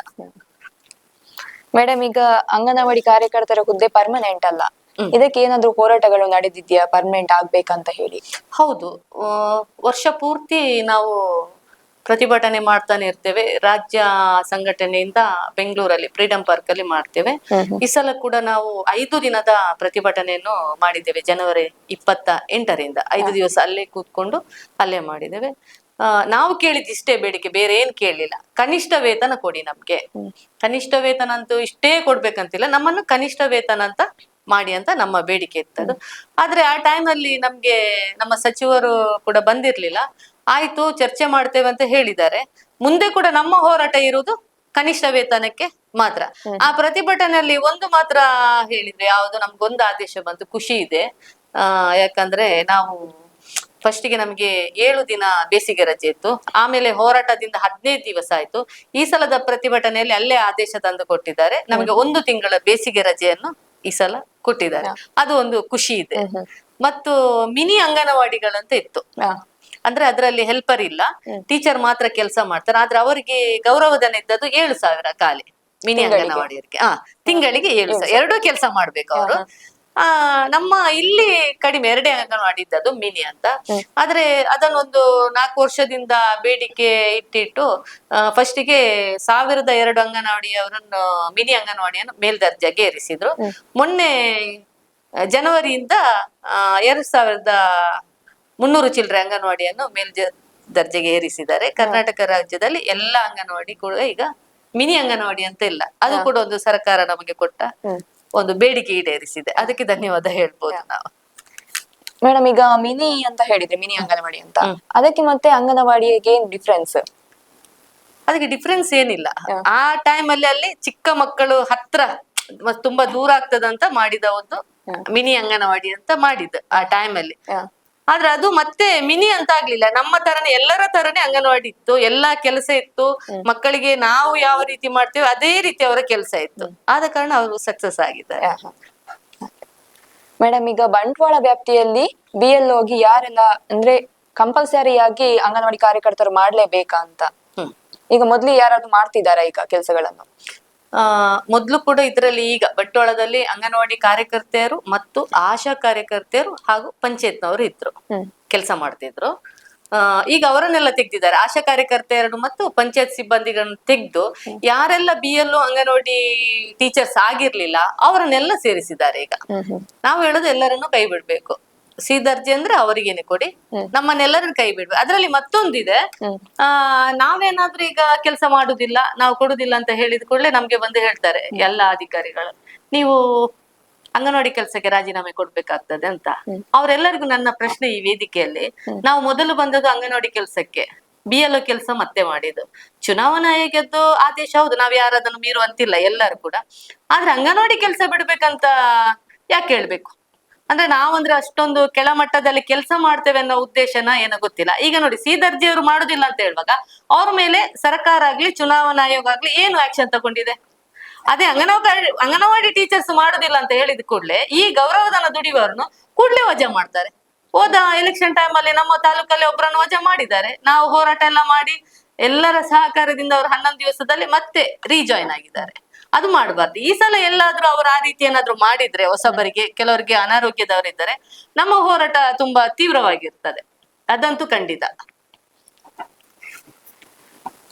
ಮೇಡಮ್ ಈಗ ಅಂಗನವಾಡಿ ಕಾರ್ಯಕರ್ತರ ಹುದ್ದೆ ಪರ್ಮನೆಂಟ್ ಅಲ್ಲ. ಇದಕ್ಕೆ ಏನಾದ್ರೂ ಹೋರಾಟಗಳು ನಡೆದಿದ್ಯಾ? ಪರ್ಮನೆಂಟ್ ಆಗ್ಬೇಕಂತ ಹೇಳಿ. ಹೌದು. ವರ್ಷ ಪೂರ್ತಿ ನಾವು ಪ್ರತಿಭಟನೆ ಮಾಡ್ತಾನೆ ಇರ್ತೇವೆ. ರಾಜ್ಯ ಸಂಘಟನೆಯಿಂದ ಬೆಂಗಳೂರಲ್ಲಿ ಫ್ರೀಡಂ ಪಾರ್ಕ್ ಅಲ್ಲಿ ಮಾಡ್ತೇವೆ ಈ ಸಲ ಕೂಡ ನಾವು ಐದು ದಿನದ ಪ್ರತಿಭಟನೆಯನ್ನು ಮಾಡಿದ್ದೇವೆ. ಜನವರಿ ಇಪ್ಪತ್ತ ಎಂಟರಿಂದ. ಐದು ದಿವಸ ಅಲ್ಲೇ ಕೂತ್ಕೊಂಡು ಅಲ್ಲೇ ಮಾಡಿದ್ದೇವೆ. ನಾವು ಕೇಳಿದ ಇಷ್ಟೇ ಬೇಡಿಕೆ ಬೇರೆ ಏನ್ ಕೇಳಲಿಲ್ಲ. ಕನಿಷ್ಠ ವೇತನ ಕೊಡಿ ನಮ್ಗೆ. ಕನಿಷ್ಠ ವೇತನ ಅಂತೂ ಇಷ್ಟೇ ಕೊಡ್ಬೇಕಂತಿಲ್ಲ. ನಮ್ಮನ್ನು ಕನಿಷ್ಠ ವೇತನ ಅಂತ ಮಾಡಿ ಅಂತ ನಮ್ಮ ಬೇಡಿಕೆ ಇತ್ತದು ಆದ್ರೆ ಆ ಟೈಮ್ ಅಲ್ಲಿ ನಮ್ಗೆ ನಮ್ಮ ಸಚಿವರು ಕೂಡ ಬಂದಿರ್ಲಿಲ್ಲ. ಆಯ್ತು ಚರ್ಚೆ ಮಾಡ್ತೇವೆ ಅಂತ ಹೇಳಿದ್ದಾರೆ. ಮುಂದೆ ಕೂಡ ನಮ್ಮ ಹೋರಾಟ ಇರುವುದು ಕನಿಷ್ಠ ವೇತನಕ್ಕೆ ಮಾತ್ರ. ಆ ಪ್ರತಿಭಟನೆಯಲ್ಲಿ ಒಂದು ಮಾತ್ರ ಹೇಳಿದ್ರೆ ಯಾವುದು? ನಮ್ಗೊಂದು ಆದೇಶ ಬಂತು ಖುಷಿ ಇದೆ. ಆ ಯಾಕಂದ್ರೆ ನಾವು ಫಸ್ಟಿಗೆ ನಮಗೆ ಏಳು ದಿನ ಬೇಸಿಗೆ ರಜೆ ಇತ್ತು. ಆಮೇಲೆ ಹೋರಾಟದಿಂದ ಹದಿನೈದು ದಿವಸ ಆಯ್ತು. ಈ ಸಲದ ಪ್ರತಿಭಟನೆಯಲ್ಲಿ ಅಲ್ಲೇ ಆದೇಶ ತಂದು ಕೊಟ್ಟಿದ್ದಾರೆ. ನಮಗೆ ಒಂದು ತಿಂಗಳ ಬೇಸಿಗೆ ರಜೆಯನ್ನು ಈ ಸಲ ಕೊಟ್ಟಿದ್ದಾರೆ. ಅದು ಒಂದು ಖುಷಿ ಇದೆ. ಮತ್ತು ಮಿನಿ ಅಂಗನವಾಡಿಗಳಂತ ಇತ್ತು. ಅಂದ್ರೆ ಅದರಲ್ಲಿ ಹೆಲ್ಪರ್ ಇಲ್ಲ. ಟೀಚರ್ ಮಾತ್ರ ಕೆಲಸ ಮಾಡ್ತಾರೆ. ಆದ್ರೆ ಅವರಿಗೆ ಗೌರವಧನ ಇದ್ದದ್ದು ಏಳು ಸಾವಿರ ಖಾಲಿ ಮಿನಿ ಅಂಗನವಾಡಿಯವರಿಗೆ. ಹಾ ತಿಂಗಳಿಗೆ ಏಳು ಸಾವಿರ. ಎರಡೂ ಕೆಲಸ ಮಾಡ್ಬೇಕು ಅವರು. ಆ ನಮ್ಮ ಇಲ್ಲಿ ಕಡಿಮೆ ಎರಡೇ ಅಂಗನವಾಡಿ ಇದ್ದದ್ದು ಮಿನಿ ಅಂತ. ಆದ್ರೆ ಅದನ್ನೊಂದು ನಾಲ್ಕು ವರ್ಷದಿಂದ ಬೇಡಿಕೆ ಇಟ್ಟಿಟ್ಟು ಫಸ್ಟಿಗೆ ಸಾವಿರದ ಎರಡು ಅಂಗನವಾಡಿಯವರನ್ನು ಮಿನಿ ಅಂಗನವಾಡಿಯನ್ನು ಮೇಲ್ದರ್ಜೆಗೆ ಏರಿಸಿದ್ರು. ಮೊನ್ನೆ ಜನವರಿಯಿಂದ ಎರಡು ಸಾವಿರದ ಮುನ್ನೂರು ಚಿಲ್ಲರೆ ಅಂಗನವಾಡಿಯನ್ನು ಮೇಲ್ ದರ್ಜೆಗೆ ಏರಿಸಿದ್ದಾರೆ. ಕರ್ನಾಟಕ ರಾಜ್ಯದಲ್ಲಿ ಎಲ್ಲ ಅಂಗನವಾಡಿ ಕೂಡ ಈಗ ಮಿನಿ ಅಂಗನವಾಡಿ ಅಂತ ಇಲ್ಲ. ಅದು ಕೂಡ ಒಂದು ಸರ್ಕಾರ ನಮಗೆ ಕೊಟ್ಟ ಒಂದು ಬೇಡಿಕೆ ಈಡೇರಿಸಿದೆ. ಅದಕ್ಕೆ ಧನ್ಯವಾದ ಹೇಳ್ಬೋದು ನಾವು. ಮೇಡಮ್ ಈಗ ಮಿನಿ ಅಂತ ಹೇಳಿದ್ರೆ ಮಿನಿ ಅಂಗನವಾಡಿ ಅಂತ. ಅದಕ್ಕೆ ಮತ್ತೆ ಅಂಗನವಾಡಿಗೆ ಏನ್ ಡಿಫ್ರೆನ್ಸ್ ಅದಕ್ಕೆ ಡಿಫ್ರೆನ್ಸ್ ಏನಿಲ್ಲ. ಆ ಟೈಮ್ ಅಲ್ಲಿ ಅಲ್ಲಿ ಚಿಕ್ಕ ಮಕ್ಕಳು ಹತ್ರ ತುಂಬಾ ದೂರ ಆಗ್ತದಂತ ಮಾಡಿದ ಒಂದು ಮಿನಿ ಅಂಗನವಾಡಿ ಅಂತ ಮಾಡಿದ್ದು ಆ ಟೈಮ್ ಅಲ್ಲಿ ಆದ್ರೆ ಅದು ಮತ್ತೆ ಮಿನಿ ಅಂತ ಆಗ್ಲಿಲ್ಲ. ನಮ್ಮ ತರನೇ ಎಲ್ಲರ ತರನೇ ಅಂಗನವಾಡಿ ಇತ್ತು. ಎಲ್ಲಾ ಕೆಲಸ ಇತ್ತು. ಮಕ್ಕಳಿಗೆ ನಾವು ಯಾವ ರೀತಿ ಮಾಡ್ತೇವೆ ಅದೇ ರೀತಿ ಅವರ ಕೆಲಸ ಇತ್ತು. ಆದ ಕಾರಣ ಅವರು ಸಕ್ಸಸ್ ಆಗಿದ್ದಾರೆ. ಮೇಡಮ್ ಈಗ ಬಂಟ್ವಾಳ ವ್ಯಾಪ್ತಿಯಲ್ಲಿ ಬಿ ಎಲ್ ಹೋಗಿ ಯಾರೆಲ್ಲ ಅಂದ್ರೆ ಕಂಪಲ್ಸರಿ ಆಗಿ ಅಂಗನವಾಡಿ ಕಾರ್ಯಕರ್ತರು ಮಾಡ್ಲೇಬೇಕಾ ಅಂತ. ಈಗ ಮೊದ್ಲು ಯಾರಾದ್ರೂ ಮಾಡ್ತಿದಾರಾ ಈಗ ಕೆಲಸಗಳನ್ನು? ಆ ಮೊದ್ಲು ಕೂಡ ಇದರಲ್ಲಿ ಈಗ ಬಟ್ಟೋಳದಲ್ಲಿ ಅಂಗನವಾಡಿ ಕಾರ್ಯಕರ್ತೆಯರು ಮತ್ತು ಆಶಾ ಕಾರ್ಯಕರ್ತೆಯರು ಹಾಗೂ ಪಂಚಾಯತ್ನವರು ಇದ್ರು. ಕೆಲಸ ಮಾಡ್ತಿದ್ರು. ಆ ಈಗ ಅವರನ್ನೆಲ್ಲ ತೆಗ್ದಿದ್ದಾರೆ. ಆಶಾ ಕಾರ್ಯಕರ್ತೆಯರನ್ನು ಮತ್ತು ಪಂಚಾಯತ್ ಸಿಬ್ಬಂದಿಗಳನ್ನು ತೆಗೆದು ಯಾರೆಲ್ಲ ಬಿ ಎಲ್ ಅಂಗನವಾಡಿ ಟೀಚರ್ಸ್ ಆಗಿರ್ಲಿಲ್ಲ ಅವರನ್ನೆಲ್ಲ ಸೇರಿಸಿದ್ದಾರೆ ಈಗ. ನಾವು ಹೇಳೋದು ಎಲ್ಲರನ್ನು ಕೈ ಬಿಡ್ಬೇಕು. ಸಿ ದರ್ಜೆ ಅಂದ್ರೆ ಅವರಿಗೇನೆ ಕೊಡಿ. ನಮ್ಮನ್ನೆಲ್ಲರನ್ನ ಕೈ ಬಿಡ್ಬೇಕು ಅದರಲ್ಲಿ ಮತ್ತೊಂದಿದೆ. ಆ ನಾವೇನಾದ್ರೂ ಈಗ ಕೆಲಸ ಮಾಡುದಿಲ್ಲ ನಾವು ಕೊಡುದಿಲ್ಲ ಅಂತ ಹೇಳಿದ ಕೂಡಲೇ ನಮ್ಗೆ ಬಂದು ಹೇಳ್ತಾರೆ ಎಲ್ಲ ಅಧಿಕಾರಿಗಳು. ನೀವು ಅಂಗನವಾಡಿ ಕೆಲಸಕ್ಕೆ ರಾಜೀನಾಮೆ ಕೊಡ್ಬೇಕಾಗ್ತದೆ ಅಂತ. ಅವರೆಲ್ಲರಿಗೂ ನನ್ನ ಪ್ರಶ್ನೆ ಈ ವೇದಿಕೆಯಲ್ಲಿ. ನಾವು ಮೊದಲು ಬಂದದ್ದು ಅಂಗನವಾಡಿ ಕೆಲಸಕ್ಕೆ. ಬಿ ಎಲ್ ಕೆಲಸ ಮತ್ತೆ ಮಾಡಿದ್ದು. ಚುನಾವಣಾ ಆಯೋಗದ್ದು ಆದೇಶ ಹೌದು ನಾವ್ ಯಾರದನ್ನು ಮೀರುವಂತಿಲ್ಲ ಎಲ್ಲರೂ ಕೂಡ. ಆದ್ರೆ ಅಂಗನವಾಡಿ ಕೆಲಸ ಬಿಡ್ಬೇಕಂತ ಯಾಕೆ ಹೇಳ್ಬೇಕು? ಅಂದ್ರೆ ನಾವಂದ್ರೆ ಅಷ್ಟೊಂದು ಕೆಳಮಟ್ಟದಲ್ಲಿ ಕೆಲಸ ಮಾಡ್ತೇವೆ ಅನ್ನೋ ಉದ್ದೇಶನ ಏನೋ ಗೊತ್ತಿಲ್ಲ. ಈಗ ನೋಡಿ, ಸಿ ದರ್ಜೆಯವರು ಮಾಡುದಿಲ್ಲ ಅಂತ ಹೇಳುವಾಗ ಅವ್ರ ಮೇಲೆ ಸರ್ಕಾರ ಆಗ್ಲಿ, ಚುನಾವಣಾ ಆಯೋಗ ಆಗ್ಲಿ ಏನು ಆಕ್ಷನ್ ತಗೊಂಡಿದೆ? ಅದೇ ಅಂಗನವಾಡಿ ಅಂಗನವಾಡಿ ಟೀಚರ್ಸ್ ಮಾಡುದಿಲ್ಲ ಅಂತ ಹೇಳಿದ ಕೂಡಲೇ ಈ ಗೌರವಧನ ದುಡಿಯುವವರನ್ನು ಕೂಡಲೇ ವಜಾ ಮಾಡ್ತಾರೆ. ಹೋದ ಎಲೆಕ್ಷನ್ ಟೈಮ್ ಅಲ್ಲಿ ನಮ್ಮ ತಾಲೂಕಲ್ಲಿ ಒಬ್ಬರನ್ನು ವಜಾ ಮಾಡಿದ್ದಾರೆ. ನಾವು ಹೋರಾಟ ಎಲ್ಲ ಮಾಡಿ ಎಲ್ಲರ ಸಹಕಾರದಿಂದ ಅವರು ಹನ್ನೊಂದು ದಿವಸದಲ್ಲಿ ಮತ್ತೆ ರೀಜಾಯ್ನ್ ಆಗಿದ್ದಾರೆ. ಅದು ಮಾಡಬಾರ್ದು. ಈ ಸಲ ಎಲ್ಲಾದ್ರೂ ಅವರು ಆ ರೀತಿ ಏನಾದ್ರೂ ಮಾಡಿದ್ರೆ ಹೊಸಬರಿಗೆ ಕೆಲವರಿಗೆ ಅನಾರೋಗ್ಯದವರಿದ್ದಾರೆ ನಮ್ಮ ಹೋರಾಟ ತುಂಬಾ ತೀವ್ರವಾಗಿರ್ತದೆ. ಅದಂತೂ ಖಂಡಿತ.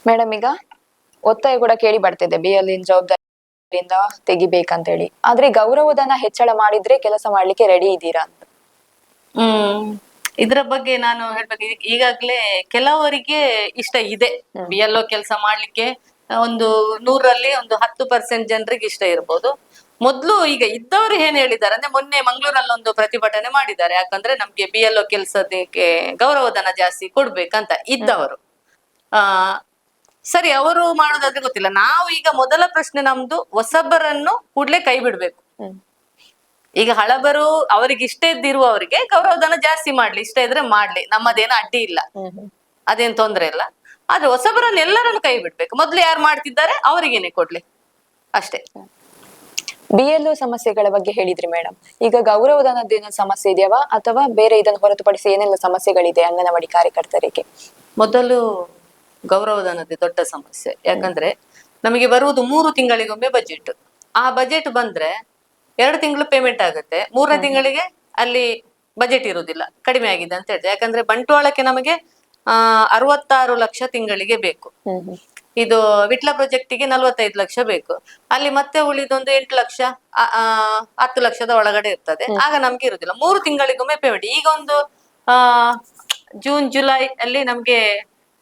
ಮೇಡಮ್ ಈಗ ಒತ್ತಾಯ ಕೂಡ ಕೇಳಿ ಬರ್ತಿದೆ. ಬಿ ಎಲ್ ಜವಾಬ್ದಾರಿಯಿಂದ ತೆಗಿಬೇಕಂತ ಹೇಳಿ ಆದ್ರೆ ಗೌರವಧನ ಹೆಚ್ಚಳ ಮಾಡಿದ್ರೆ ಕೆಲಸ ಮಾಡ್ಲಿಕ್ಕೆ ರೆಡಿ ಇದ್ದೀರಾ ಅಂತ. ಹ್ಮ್. ಇದ್ರ ಬಗ್ಗೆ ನಾನು ಹೇಳ್ಬೇಕು. ಈಗಾಗ್ಲೇ ಕೆಲವರಿಗೆ ಇಷ್ಟ ಇದೆ. ಬಿ ಎಲ್ ಕೆಲಸ ಮಾಡ್ಲಿಕ್ಕೆ ಒಂದು ನೂರಲ್ಲಿ ಒಂದು ಹತ್ತು ಪರ್ಸೆಂಟ್ ಜನರಿಗೆ ಇಷ್ಟ ಇರ್ಬೋದು. ಮೊದಲು ಈಗ ಇದ್ದವರು ಏನ್ ಹೇಳಿದ್ದಾರೆ ಅಂದ್ರೆ ಮೊನ್ನೆ ಮಂಗಳೂರಲ್ಲಿ ಒಂದು ಪ್ರತಿಭಟನೆ ಮಾಡಿದ್ದಾರೆ. ಯಾಕಂದ್ರೆ ನಮ್ಗೆ ಬಿ ಎಲ್ ಒ ಕೆಲಸದಕ್ಕೆ ಗೌರವಧನ ಜಾಸ್ತಿ ಕೊಡ್ಬೇಕಂತ ಇದ್ದವರು. ಆ ಸರಿ ಅವರು ಮಾಡೋದಾದ್ರೆ ಗೊತ್ತಿಲ್ಲ. ನಾವು ಈಗ ಮೊದಲ ಪ್ರಶ್ನೆ ನಮ್ದು ಹೊಸಬರನ್ನು ಕೂಡ್ಲೆ ಕೈ ಬಿಡ್ಬೇಕು. ಈಗ ಹಳಬರು ಅವರಿಗೆ ಇಷ್ಟ ಇದ್ದಿರುವವರಿಗೆ ಗೌರವಧನ ಜಾಸ್ತಿ ಮಾಡ್ಲಿ ಇಷ್ಟ ಇದ್ರೆ ಮಾಡ್ಲಿ. ನಮ್ಮದೇನು ಅಡ್ಡಿ ಇಲ್ಲ. ಅದೇನ್ ತೊಂದ್ರೆ ಇಲ್ಲ. ಆದ್ರೆ ಹೊಸಬರನ್ನ ಎಲ್ಲರನ್ನು ಕೈ ಬಿಡ್ಬೇಕು. ಮೊದ್ಲು ಯಾರು ಮಾಡ್ತಿದ್ದಾರೆ ಅವರಿಗೇನೆ ಕೊಡ್ಲಿ. ಅಷ್ಟೇ. ಬಿ ಎಲ್ ಸಮಸ್ಯೆಗಳ ಬಗ್ಗೆ ಹೇಳಿದ್ರಿ ಮೇಡಮ್ ಈಗ ಗೌರವಧನದ್ದೇನೋ ಸಮಸ್ಯೆ ಇದೆಯಾ ಅಥವಾ ಬೇರೆ ಇದನ್ನು ಹೊರತುಪಡಿಸಿ ಏನೆಲ್ಲ ಸಮಸ್ಯೆಗಳಿದೆ ಅಂಗನವಾಡಿ ಕಾರ್ಯಕರ್ತರಿಗೆ? ಮೊದಲು ಗೌರವಧನದ ದೊಡ್ಡ ಸಮಸ್ಯೆ. ಯಾಕಂದ್ರೆ ನಮಗೆ ಬರುವುದು ಮೂರು ತಿಂಗಳಿಗೊಮ್ಮೆ ಬಜೆಟ್ ಆ ಬಜೆಟ್ ಬಂದ್ರೆ ಎರಡು ತಿಂಗಳು ಪೇಮೆಂಟ್ ಆಗುತ್ತೆ. ಮೂರನೇ ತಿಂಗಳಿಗೆ ಅಲ್ಲಿ ಬಜೆಟ್ ಇರುವುದಿಲ್ಲ. ಕಡಿಮೆ ಆಗಿದೆ ಅಂತ ಹೇಳ್ತಾರೆ. ಯಾಕಂದ್ರೆ ಬಂಟ್ವಾಳಕ್ಕೆ ನಮಗೆ ಅರವತ್ತಾರು ಲಕ್ಷ ತಿಂಗಳಿಗೆ ಬೇಕು. ಇದು ವಿಟ್ಲ ಪ್ರಾಜೆಕ್ಟಿಗೆ ನಲ್ವತ್ತೈದು ಲಕ್ಷ ಬೇಕು. ಅಲ್ಲಿ ಮತ್ತೆ ಉಳಿದೊಂದು ಎಂಟು ಲಕ್ಷ ಹತ್ತು ಲಕ್ಷದ ಒಳಗಡೆ ಇರ್ತದೆ. ಆಗ ನಮ್ಗೆ ಇರುದಿಲ್ಲ. ಮೂರು ತಿಂಗಳಿಗೊಮ್ಮೆ ಪೇಮೆಂಟ್ ಈಗ ಒಂದು ಆ ಜೂನ್ ಜುಲೈ ಅಲ್ಲಿ ನಮ್ಗೆ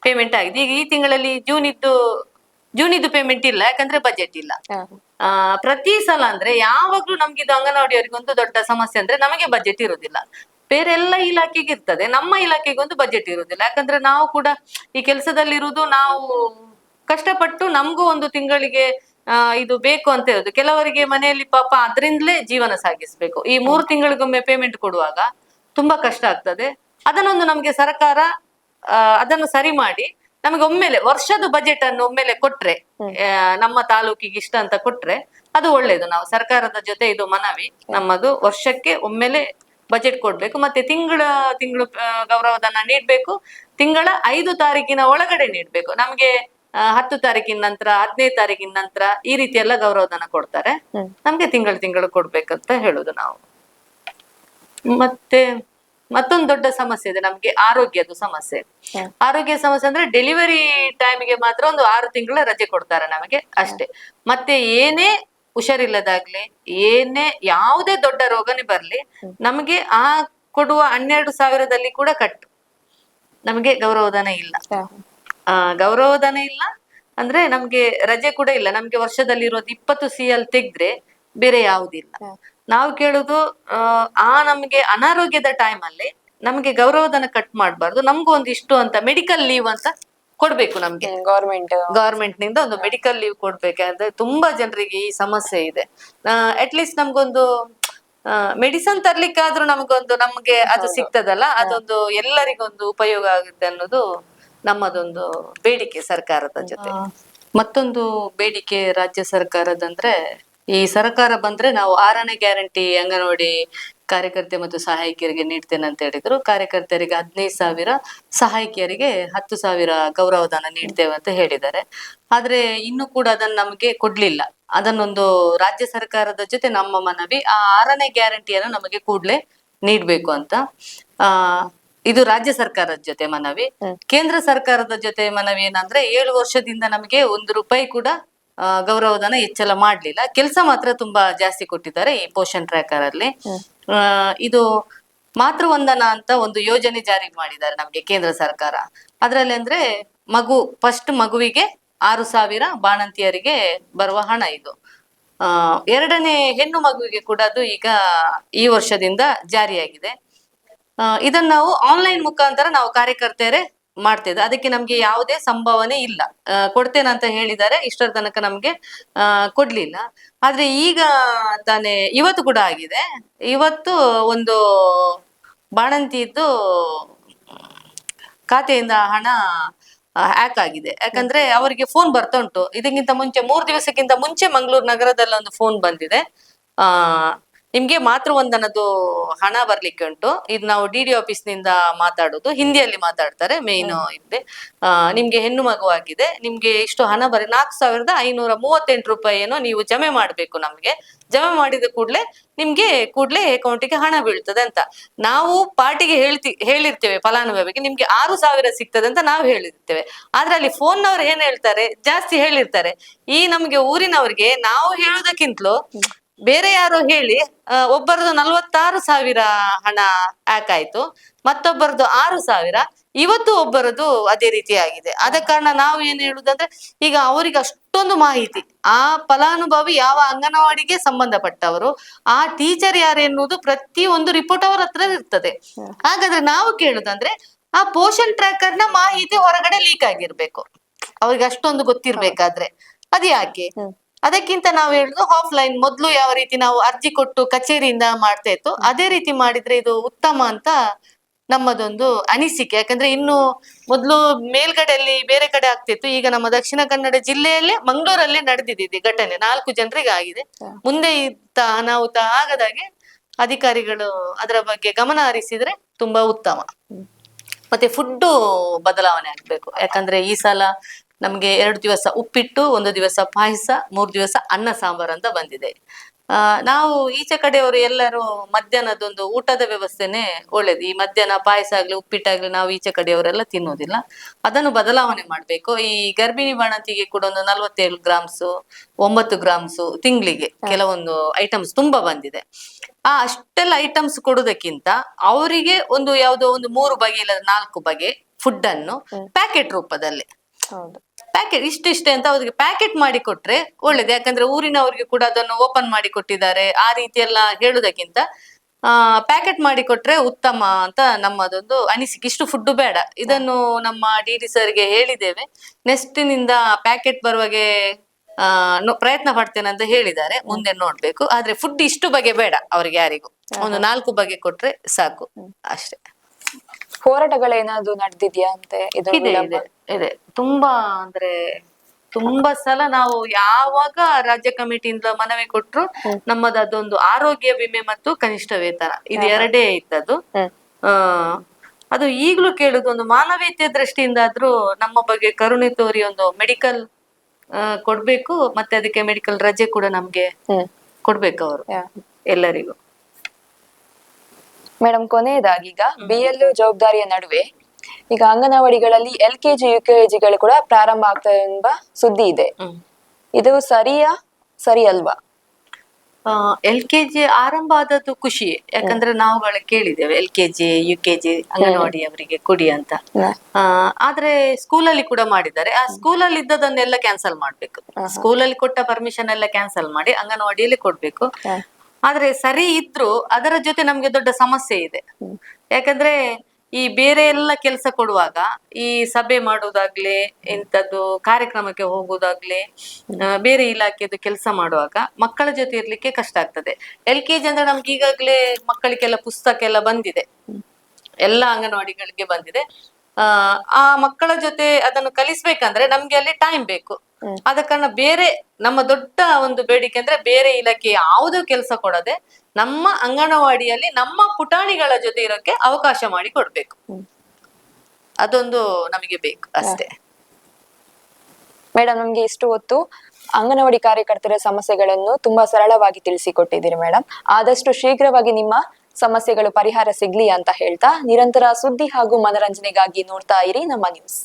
ಪೇಮೆಂಟ್ ಆಗಿದೆ. ಈಗ ಈ ತಿಂಗಳಲ್ಲಿ ಜೂನ್ ಇದ್ದು ಜೂನ್ ಇದ್ದು ಪೇಮೆಂಟ್ ಇಲ್ಲ ಯಾಕಂದ್ರೆ ಬಜೆಟ್ ಇಲ್ಲ. ಆ ಪ್ರತಿ ಸಲ ಅಂದ್ರೆ ಯಾವಾಗ್ಲೂ ನಮ್ಗೆ ಇದು ಅಂಗನವಾಡಿಯವರಿಗೆ ಒಂದು ದೊಡ್ಡ ಸಮಸ್ಯೆ ಅಂದ್ರೆ ನಮಗೆ ಬಜೆಟ್ ಇರುದಿಲ್ಲ. ಬೇರೆ ಎಲ್ಲ ಇಲಾಖೆಗೆ ಇರ್ತದೆ. ನಮ್ಮ ಇಲಾಖೆಗೆ ಒಂದು ಬಜೆಟ್ ಇರುವುದಿಲ್ಲ ಯಾಕಂದ್ರೆ ನಾವು ಕೂಡ ಈ ಕೆಲಸದಲ್ಲಿರುವುದು ನಾವು ಕಷ್ಟಪಟ್ಟು ನಮಗೂ ಒಂದು ತಿಂಗಳಿಗೆ ಇದು ಬೇಕು ಅಂತ ಹೇಳುದು ಕೆಲವರಿಗೆ ಮನೆಯಲ್ಲಿ ಪಾಪ ಅದರಿಂದಲೇ ಜೀವನ ಸಾಗಿಸ್ಬೇಕು. ಈ ಮೂರು ತಿಂಗಳಿಗೊಮ್ಮೆ ಪೇಮೆಂಟ್ ಕೊಡುವಾಗ ತುಂಬಾ ಕಷ್ಟ ಆಗ್ತದೆ. ಅದನ್ನೊಂದು ನಮಗೆ ಸರ್ಕಾರ ಅದನ್ನು ಸರಿ ಮಾಡಿ ನಮಗೆ ಒಮ್ಮೆಲೆ ವರ್ಷದ ಬಜೆಟ್ ಅನ್ನು ಒಮ್ಮೆಲೆ ಕೊಟ್ರೆ ನಮ್ಮ ತಾಲೂಕಿಗೆ ಇಷ್ಟ ಅಂತ ಕೊಟ್ರೆ ಅದು ಒಳ್ಳೇದು. ನಾವು ಸರ್ಕಾರದ ಜೊತೆ ಇದು ಮನವಿ. ನಮ್ಮದು ವರ್ಷಕ್ಕೆ ಒಮ್ಮೆಲೆ ಬಜೆಟ್ ಕೊಡ್ಬೇಕು. ಮತ್ತೆ ತಿಂಗಳ ತಿಂಗಳು ಗೌರವಧನ ನೀಡ್ಬೇಕು. ತಿಂಗಳ ಐದು ತಾರೀಕಿನ ಒಳಗಡೆ ನೀಡ್ಬೇಕು. ನಮ್ಗೆ ಹತ್ತು ತಾರೀಕಿನ ನಂತರ ಹದಿನೈದು ತಾರೀಕಿನ ನಂತರ ಈ ರೀತಿ ಎಲ್ಲ ಗೌರವಧನ ಕೊಡ್ತಾರೆ. ನಮ್ಗೆ ತಿಂಗಳು ತಿಂಗಳು ಕೊಡ್ಬೇಕಂತ ಹೇಳುದು ನಾವು. ಮತ್ತೆ ಮತ್ತೊಂದು ದೊಡ್ಡ ಸಮಸ್ಯೆ ಇದೆ. ನಮ್ಗೆ ಆರೋಗ್ಯದ ಸಮಸ್ಯೆ. ಆರೋಗ್ಯ ಸಮಸ್ಯೆ ಅಂದ್ರೆ ಡೆಲಿವರಿ ಟೈಮ್ಗೆ ಮಾತ್ರ ಒಂದು ಆರು ತಿಂಗಳ ರಜೆ ಕೊಡ್ತಾರೆ ನಮಗೆ ಅಷ್ಟೇ. ಮತ್ತೆ ಏನೇ ಹುಷಾರಿಲ್ಲದಾಗ್ಲಿ ಏನೇ ಯಾವುದೇ ದೊಡ್ಡ ರೋಗನೇ ಬರ್ಲಿ ನಮಗೆ ಆ ಕೊಡುವ ಹನ್ನೆರಡು ಸಾವಿರದಲ್ಲಿ ಕೂಡ ಕಟ್ ನಮಗೆ ಗೌರವಧನ ಇಲ್ಲ. ಆ, ಗೌರವಧನ ಇಲ್ಲ ಅಂದ್ರೆ ನಮ್ಗೆ ರಜೆ ಕೂಡ ಇಲ್ಲ. ನಮ್ಗೆ ವರ್ಷದಲ್ಲಿ ಇರೋದು ಇಪ್ಪತ್ತು ಸಿ ಎಲ್ ತೆಗ್ದ್ರೆ ಬೇರೆ ಯಾವುದಿಲ್ಲ. ನಾವು ಕೇಳುದು ಆ, ನಮ್ಗೆ ಅನಾರೋಗ್ಯದ ಟೈಮ್ ಅಲ್ಲಿ ನಮ್ಗೆ ಗೌರವಧನ ಕಟ್ ಮಾಡಬಾರ್ದು. ನಮ್ಗೂ ಒಂದಿಷ್ಟು ಇಷ್ಟು ಅಂತ ಮೆಡಿಕಲ್ ಲೀವ್ ಅಂತ ಕೊಡ್ಬೇಕು ನಮ್ಗೆ. ಗೌರ್ಮೆಂಟ್ ಗೌರ್ಮೆಂಟ್ನಿಂದ ಒಂದು ಮೆಡಿಕಲ್ ಲೀವ್ ಕೊಡ್ಬೇಕಾದ್ರೆ ತುಂಬಾ ಜನರಿಗೆ ಈ ಸಮಸ್ಯೆ ಇದೆ. ಅಟ್ ಲೀಸ್ಟ್ ನಮ್ಗೊಂದು ಮೆಡಿಸನ್ ತರ್ಲಿಕ್ಕಾದ್ರೂ ನಮಗೊಂದು ನಮ್ಗೆ ಅದು ಸಿಗ್ತದಲ್ಲ? ಅದೊಂದು ಎಲ್ಲರಿಗೊಂದು ಉಪಯೋಗ ಆಗುತ್ತೆ ಅನ್ನೋದು ನಮ್ಮದೊಂದು ಬೇಡಿಕೆ ಸರ್ಕಾರದ ಜೊತೆ. ಮತ್ತೊಂದು ಬೇಡಿಕೆ ರಾಜ್ಯ ಸರ್ಕಾರದಂದ್ರೆ ಈ ಸರ್ಕಾರ ಬಂದ್ರೆ ನಾವು ಆರನೇ ಗ್ಯಾರಂಟಿ ಅಂಗನವಾಡಿ ಕಾರ್ಯಕರ್ತೆ ಮತ್ತು ಸಹಾಯಕಿಯರಿಗೆ ನೀಡ್ತೇನೆ ಅಂತ ಹೇಳಿದ್ರು. ಕಾರ್ಯಕರ್ತರಿಗೆ ಹದಿನೈದು ಸಾವಿರ ಸಹಾಯಕಿಯರಿಗೆ ಹತ್ತು ಸಾವಿರ ಗೌರವಧನ ನೀಡ್ತೇವೆ ಅಂತ ಹೇಳಿದ್ದಾರೆ. ಆದ್ರೆ ಇನ್ನು ಕೂಡ ಅದನ್ನ ನಮಗೆ ಕೊಡ್ಲಿಲ್ಲ. ಅದನ್ನೊಂದು ರಾಜ್ಯ ಸರ್ಕಾರದ ಜೊತೆ ನಮ್ಮ ಮನವಿ ಆ ಆರನೇ ಗ್ಯಾರಂಟಿಯನ್ನು ನಮಗೆ ಕೂಡ್ಲೆ ನೀಡ್ಬೇಕು ಅಂತ. ಆ ಇದು ರಾಜ್ಯ ಸರ್ಕಾರದ ಜೊತೆ ಮನವಿ. ಕೇಂದ್ರ ಸರ್ಕಾರದ ಜೊತೆ ಮನವಿ ಏನಂದ್ರೆ ಏಳು ವರ್ಷದಿಂದ ನಮಗೆ ಒಂದು ರೂಪಾಯಿ ಕೂಡ ಗೌರವಧನ ಹೆಚ್ಚಳ ಮಾಡ್ಲಿಲ್ಲ. ಕೆಲಸ ಮಾತ್ರ ತುಂಬಾ ಜಾಸ್ತಿ ಕೊಟ್ಟಿದ್ದಾರೆ ಈ ಪೋಷನ್ ಟ್ರ್ಯಾಕರ್ ಅಲ್ಲಿ. ಇದು ಮಾತೃವಂದನ ಅಂತ ಒಂದು ಯೋಜನೆ ಜಾರಿ ಮಾಡಿದ್ದಾರೆ ನಮ್ಗೆ ಕೇಂದ್ರ ಸರ್ಕಾರ. ಅದ್ರಲ್ಲಿ ಅಂದ್ರೆ ಮಗು ಫಸ್ಟ್ ಮಗುವಿಗೆ ಆರು ಸಾವಿರ, ಬಾಣಂತಿಯರಿಗೆ ಬರುವ ಹಣ ಇದು. ಆ, ಎರಡನೇ ಹೆಣ್ಣು ಮಗುವಿಗೆ ಕೂಡ ಅದು ಈಗ ಈ ವರ್ಷದಿಂದ ಜಾರಿಯಾಗಿದೆ. ಇದನ್ನ ನಾವು ಆನ್ಲೈನ್ ಮುಖಾಂತರ ನಾವು ಕಾರ್ಯಕರ್ತೆಯರೇ ಮಾಡ್ತಿದ್ದೆ ಅದಕ್ಕೆ ನಮ್ಗೆ ಯಾವುದೇ ಸಂಭಾವನೆ ಇಲ್ಲ. ಕೊಡ್ತೇನೆ ಅಂತ ಹೇಳಿದ್ದಾರೆ. ಇಷ್ಟರ ತನಕ ನಮ್ಗೆ ಆ, ಕೊಡ್ಲಿಲ್ಲ. ಆದ್ರೆ ಈಗ ತಾನೇ ಇವತ್ತು ಕೂಡ ಆಗಿದೆ. ಇವತ್ತು ಒಂದು ಬಾಣಂತಿದ್ದು ಖಾತೆಯಿಂದ ಹಣ ಹ್ಯಾಕ್ ಆಗಿದೆ. ಯಾಕಂದ್ರೆ ಅವರಿಗೆ ಫೋನ್ ಬರ್ತಾ ಉಂಟು. ಇದಕ್ಕಿಂತ ಮುಂಚೆ ಮೂರು ದಿವಸಕ್ಕಿಂತ ಮುಂಚೆ ಮಂಗಳೂರು ನಗರದಲ್ಲಿ ಒಂದು ಫೋನ್ ಬಂದಿದೆ. ಆ ನಿಮ್ಗೆ ಒಂದನದು ಹಣ ಬರ್ಲಿಕ್ಕೆ ಉಂಟು. ಇದು ನಾವು ಡಿ ಡಿ ಆಫೀಸ್ನಿಂದ ಮಾತಾಡೋದು. ಹಿಂದಿಯಲ್ಲಿ ಮಾತಾಡ್ತಾರೆ ಮೇನ್ ಇದೆ ನಿಮ್ಗೆ ಹೆಣ್ಣು ಮಗುವಾಗಿದೆ. ನಿಮ್ಗೆ ಇಷ್ಟು ಹಣ ಬರ ನಾಲ್ಕು ಸಾವಿರದ ಐನೂರ ಮೂವತ್ತೆಂಟು ರೂಪಾಯಿಯನ್ನು ನೀವು ಜಮೆ ಮಾಡ್ಬೇಕು ನಮ್ಗೆ. ಜಮೆ ಮಾಡಿದ ಕೂಡಲೇ ನಿಮ್ಗೆ ಕೂಡ್ಲೆ ಅಕೌಂಟಿಗೆ ಹಣ ಬೀಳ್ತದೆ ಅಂತ. ನಾವು ಪಾರ್ಟಿಗೆ ಹೇಳ್ತಿ ಹೇಳಿರ್ತೇವೆ ಫಲಾನುಭವಿಗೆ ನಿಮ್ಗೆ ಆರು ಸಾವಿರ ಸಿಗ್ತದೆ ಅಂತ ನಾವು ಹೇಳಿರ್ತೇವೆ. ಆದ್ರೆ ಅಲ್ಲಿ ಫೋನ್ನವ್ರು ಏನ್ ಹೇಳ್ತಾರೆ? ಜಾಸ್ತಿ ಹೇಳಿರ್ತಾರೆ. ಈ ನಮ್ಗೆ ಊರಿನವ್ರಿಗೆ ನಾವು ಹೇಳೋದಕ್ಕಿಂತಲೂ ಬೇರೆ ಯಾರೋ ಹೇಳಿ ಒಬ್ಬರದು ನಲ್ವತ್ತಾರು ಸಾವಿರ ಹಣ ಹಾಕಾಯ್ತು ಮತ್ತೊಬ್ಬರದು ಆರು ಸಾವಿರ, ಇವತ್ತು ಒಬ್ಬರದು ಅದೇ ರೀತಿ ಆಗಿದೆ. ಆದ ಕಾರಣ ನಾವು ಏನ್ ಹೇಳುದಂದ್ರೆ, ಈಗ ಅವರಿಗೆ ಅಷ್ಟೊಂದು ಮಾಹಿತಿ, ಆ ಫಲಾನುಭವಿ ಯಾವ ಅಂಗನವಾಡಿಗೆ ಸಂಬಂಧಪಟ್ಟವರು, ಆ ಟೀಚರ್ ಯಾರು ಎನ್ನುವುದು ಪ್ರತಿ ಒಂದು ರಿಪೋರ್ಟ್ ಅವರ ಹತ್ರ ಇರ್ತದೆ. ಹಾಗಾದ್ರೆ ನಾವು ಕೇಳುದಂದ್ರೆ, ಆ ಪೋಷನ್ ಟ್ರ್ಯಾಕರ್ನ ಮಾಹಿತಿ ಹೊರಗಡೆ ಲೀಕ್ ಆಗಿರ್ಬೇಕು. ಅವ್ರಿಗೆ ಅಷ್ಟೊಂದು ಗೊತ್ತಿರ್ಬೇಕಾದ್ರೆ. ಅದು ಯಾಕೆ ಅದಕ್ಕಿಂತ ನಾವು ಹೇಳುದು ಆಫ್ಲೈನ್ ಮೊದಲು ಯಾವ ರೀತಿ ನಾವು ಅರ್ಜಿ ಕೊಟ್ಟು ಕಚೇರಿಯಿಂದ ಮಾಡ್ತಾ ಇತ್ತು ಅದೇ ರೀತಿ ಮಾಡಿದ್ರೆ ಇದು ಉತ್ತಮ ಅಂತ ನಮ್ಮದೊಂದು ಅನಿಸಿಕೆ. ಯಾಕಂದ್ರೆ ಇನ್ನು ಮೊದಲು ಮೇಲ್ಗಡೆಯಲ್ಲಿ ಬೇರೆ ಕಡೆ ಆಗ್ತಿತ್ತು ಈಗ ನಮ್ಮ ದಕ್ಷಿಣ ಕನ್ನಡ ಜಿಲ್ಲೆಯಲ್ಲೇ ಮಂಗಳೂರಲ್ಲೇ ನಡೆದಿದೆ ಘಟನೆ. ನಾಲ್ಕು ಜನರಿಗೆ ಆಗಿದೆ. ಮುಂದೆ ಇತ್ತ ಅನಾಹುತ ಆಗದಾಗೆ ಅಧಿಕಾರಿಗಳು ಅದರ ಬಗ್ಗೆ ಗಮನ ಹರಿಸಿದ್ರೆ ತುಂಬಾ ಉತ್ತಮ. ಮತ್ತೆ ಫುಡ್ಡು ಬದಲಾವಣೆ ಆಗ್ಬೇಕು. ಯಾಕಂದ್ರೆ ಈ ಸಲ ನಮ್ಗೆ ಎರಡು ದಿವಸ ಉಪ್ಪಿಟ್ಟು ಒಂದು ದಿವಸ ಪಾಯಸ ಮೂರು ದಿವಸ ಅನ್ನ ಸಾಂಬಾರ್ ಅಂತ ಬಂದಿದೆ. ಆ, ನಾವು ಈಚೆ ಕಡೆಯವರು ಎಲ್ಲರೂ ಮಧ್ಯಾಹ್ನದೊಂದು ಊಟದ ವ್ಯವಸ್ಥೆನೆ ಒಳ್ಳೇದು. ಈ ಮಧ್ಯಾಹ್ನ ಪಾಯಸ ಆಗ್ಲಿ ಉಪ್ಪಿಟ್ಟಾಗ್ಲಿ ನಾವು ಈಚೆ ಕಡೆಯವರೆಲ್ಲ ತಿನ್ನೋದಿಲ್ಲ ಅದನ್ನು ಬದಲಾವಣೆ ಮಾಡಬೇಕು. ಈ ಗರ್ಭಿಣಿ ಬಾಣಂತಿಗೆ ಕೂಡ ಒಂದು ನಲ್ವತ್ತೇಳು ಗ್ರಾಮ್ಸು ಒಂಬತ್ತು ಗ್ರಾಮ್ಸು ತಿಂಗಳಿಗೆ ಕೆಲವೊಂದು ಐಟಮ್ಸ್ ತುಂಬಾ ಬಂದಿದೆ. ಆ ಅಷ್ಟೆಲ್ಲ ಐಟಮ್ಸ್ ಕೊಡುವುದಕ್ಕಿಂತ ಅವರಿಗೆ ಒಂದು ಯಾವುದೋ ಒಂದು ಮೂರು ಬಗೆ ಇಲ್ಲ ನಾಲ್ಕು ಬಗೆ ಫುಡ್ ಅನ್ನು ಪ್ಯಾಕೆಟ್ ರೂಪದಲ್ಲಿ. ಹೌದು. ಪ್ಯಾಕೆಟ್ ಇಷ್ಟಿಷ್ಟೇ ಅಂತ ಅವ್ರಿಗೆ ಪ್ಯಾಕೆಟ್ ಮಾಡಿ ಕೊಟ್ರೆ ಒಳ್ಳೇದು. ಯಾಕಂದ್ರೆ ಊರಿನವರಿಗೆ ಕೂಡ ಅದನ್ನು ಓಪನ್ ಮಾಡಿ ಕೊಟ್ಟಿದ್ದಾರೆ. ಆ ರೀತಿ ಎಲ್ಲ ಹೇಳುದಕ್ಕಿಂತ ಆ ಪ್ಯಾಕೆಟ್ ಮಾಡಿ ಕೊಟ್ರೆ ಉತ್ತಮ ಅಂತ ನಮ್ಮದೊಂದು ಅನಿಸಿಕೆ. ಇಷ್ಟು ಫುಡ್ ಬೇಡ. ಇದನ್ನು ನಮ್ಮ ಡಿ ಡಿ ಸರ್ಗೆ ಹೇಳಿದ್ದೇವೆ. ನೆಕ್ಸ್ಟ್ನಿಂದ ಪ್ಯಾಕೆಟ್ ಬರುವಾಗೆ ಆ ಪ್ರಯತ್ನ ಪಡ್ತೇನೆ ಅಂತ ಹೇಳಿದ್ದಾರೆ. ಮುಂದೆ ನೋಡ್ಬೇಕು. ಆದ್ರೆ ಫುಡ್ ಇಷ್ಟು ಬಗೆ ಬೇಡ ಅವ್ರಿಗೆ ಯಾರಿಗೂ. ಒಂದು ನಾಲ್ಕು ಬಗೆ ಕೊಟ್ರೆ ಸಾಕು. ಅಷ್ಟೇ. ಹೋರಾಟಗಳೇನಾದ್ರು ನಡೆದಿದ್ಯಾ ಅಂತ ಇದು ಇದೆ ಇದೆ ಇದೆ. ತುಂಬಾ ಅಂದ್ರೆ ತುಂಬಾ ಸಲ ನಾವು ಯಾವಾಗ ರಾಜ್ಯ ಕಮಿಟಿಯಿಂದ ಮನವಿ ಕೊಟ್ರು ನಮ್ಮದು ಅದೊಂದು ಆರೋಗ್ಯ ವಿಮೆ ಮತ್ತು ಕನಿಷ್ಠ ವೇತನ. ಇದು ಎರಡೇ ಇತ್ತದು ಆ ಅದು ಈಗಲೂ ಕೇಳುದು ಒಂದು ಮಾನವೀಯತೆ ದೃಷ್ಟಿಯಿಂದ ಆದ್ರೂ ನಮ್ಮ ಬಗ್ಗೆ ಕರುಣೆ ತೋರಿ ಒಂದು ಮೆಡಿಕಲ್ ಕೊಡ್ಬೇಕು ಮತ್ತೆ ಅದಕ್ಕೆ ಮೆಡಿಕಲ್ ರಜೆ ಕೂಡ ನಮ್ಗೆ ಕೊಡ್ಬೇಕು ಅವರು ಎಲ್ಲರಿಗೂ. ಮೇಡಮ್ ಕೊನೆಯದಾಗಿ ಈಗ ಬಿ ಎಲ್ ಜವಾಬ್ದಾರಿಯ ನಡುವೆ ಈಗ ಅಂಗನವಾಡಿಗಳಲ್ಲಿ L K G U K ಜಿಗಳು ಕೂಡ ಪ್ರಾರಂಭ ಆಗ್ತವೆ ಎಂಬ ಸುದ್ದಿ ಇದೆ. ಇದು ಸರಿಯಾ ಸರಿ ಅಲ್ವಾ? ಎಲ್ ಕೆ ಜಿ ಆರಂಭ ಆದದ್ದು ಖುಷಿ. ಯಾಕಂದ್ರೆ ನಾವುಗಳು ಕೇಳಿದ್ದೇವೆ L K G U K G anganwadi ಅವರಿಗೆ ಕೊಡಿ ಅಂತ. ಆದ್ರೆ ಸ್ಕೂಲಲ್ಲಿ ಕೂಡ ಮಾಡಿದ್ದಾರೆ. ಆ ಸ್ಕೂಲಲ್ಲಿ ಇದ್ದದನ್ನೆಲ್ಲ ಕ್ಯಾನ್ಸಲ್ ಮಾಡ್ಬೇಕು. ಸ್ಕೂಲಲ್ಲಿ ಕೊಟ್ಟ ಪರ್ಮಿಷನ್ ಎಲ್ಲ ಕ್ಯಾನ್ಸಲ್ ಮಾಡಿ ಅಂಗನವಾಡಿಯಲ್ಲಿ ಕೊಡ್ಬೇಕು. ಆದ್ರೆ ಸರಿ ಇದ್ರು ಅದರ ಜೊತೆ ನಮ್ಗೆ ದೊಡ್ಡ ಸಮಸ್ಯೆ ಇದೆ. ಯಾಕಂದ್ರೆ ಈ ಬೇರೆ ಎಲ್ಲ ಕೆಲಸ ಕೊಡುವಾಗ ಈ ಸಭೆ ಮಾಡುವುದಾಗ್ಲಿ ಇಂಥದ್ದು ಕಾರ್ಯಕ್ರಮಕ್ಕೆ ಹೋಗುವುದಾಗ್ಲಿ ಆ, ಬೇರೆ ಇಲಾಖೆದು ಕೆಲಸ ಮಾಡುವಾಗ ಮಕ್ಕಳ ಜೊತೆ ಇರ್ಲಿಕ್ಕೆ ಕಷ್ಟ ಆಗ್ತದೆ. ಎಲ್ ಕೆ ಜಿ ಅಂದ್ರೆ ನಮ್ಗೆ ಈಗಾಗ್ಲೇ ಮಕ್ಕಳಿಗೆಲ್ಲ ಪುಸ್ತಕ ಎಲ್ಲ ಬಂದಿದೆ. ಎಲ್ಲ ಅಂಗನವಾಡಿಗಳಿಗೆ ಬಂದಿದೆ. ಆ ಆ ಮಕ್ಕಳ ಜೊತೆ ಅದನ್ನು ಕಲಿಸ್ಬೇಕಂದ್ರೆ ನಮ್ಗೆ ಅಲ್ಲಿ ಟೈಮ್ ಬೇಕು. ಆದ ಕಾರಣ ಬೇರೆ ನಮ್ಮ ದೊಡ್ಡ ಒಂದು ಬೇಡಿಕೆ ಅಂದ್ರೆ ಬೇರೆ ಇಲಾಖೆ ಯಾವುದೋ ಕೆಲಸ ಕೊಡದೆ ನಮ್ಮ ಅಂಗನವಾಡಿಯಲ್ಲಿ ನಮ್ಮ ಪುಟಾಣಿಗಳ ಜೊತೆ ಇರೋಕೆ ಅವಕಾಶ ಮಾಡಿ ಕೊಡ್ಬೇಕು. ಅದೊಂದು ನಮಗೆ ಬೇಕು ಅಷ್ಟೇ. ಮೇಡಮ್ ನಮ್ಗೆ ಇಷ್ಟು ಹೊತ್ತು ಅಂಗನವಾಡಿ ಕಾರ್ಯಕರ್ತರ ಸಮಸ್ಯೆಗಳನ್ನು ತುಂಬಾ ಸರಳವಾಗಿ ತಿಳಿಸಿಕೊಟ್ಟಿದ್ದೀರಿ ಮೇಡಮ್ ಆದಷ್ಟು ಶೀಘ್ರವಾಗಿ ನಿಮ್ಮ ಸಮಸ್ಯೆಗಳು ಪರಿಹಾರ ಸಿಗ್ಲಿ ಅಂತ ಹೇಳ್ತಾ ನಿರಂತರ ಸುದ್ದಿ ಹಾಗೂ ಮನರಂಜನೆಗಾಗಿ ನೋಡ್ತಾ ಇರಿ ನಮ್ಮ ನ್ಯೂಸ್.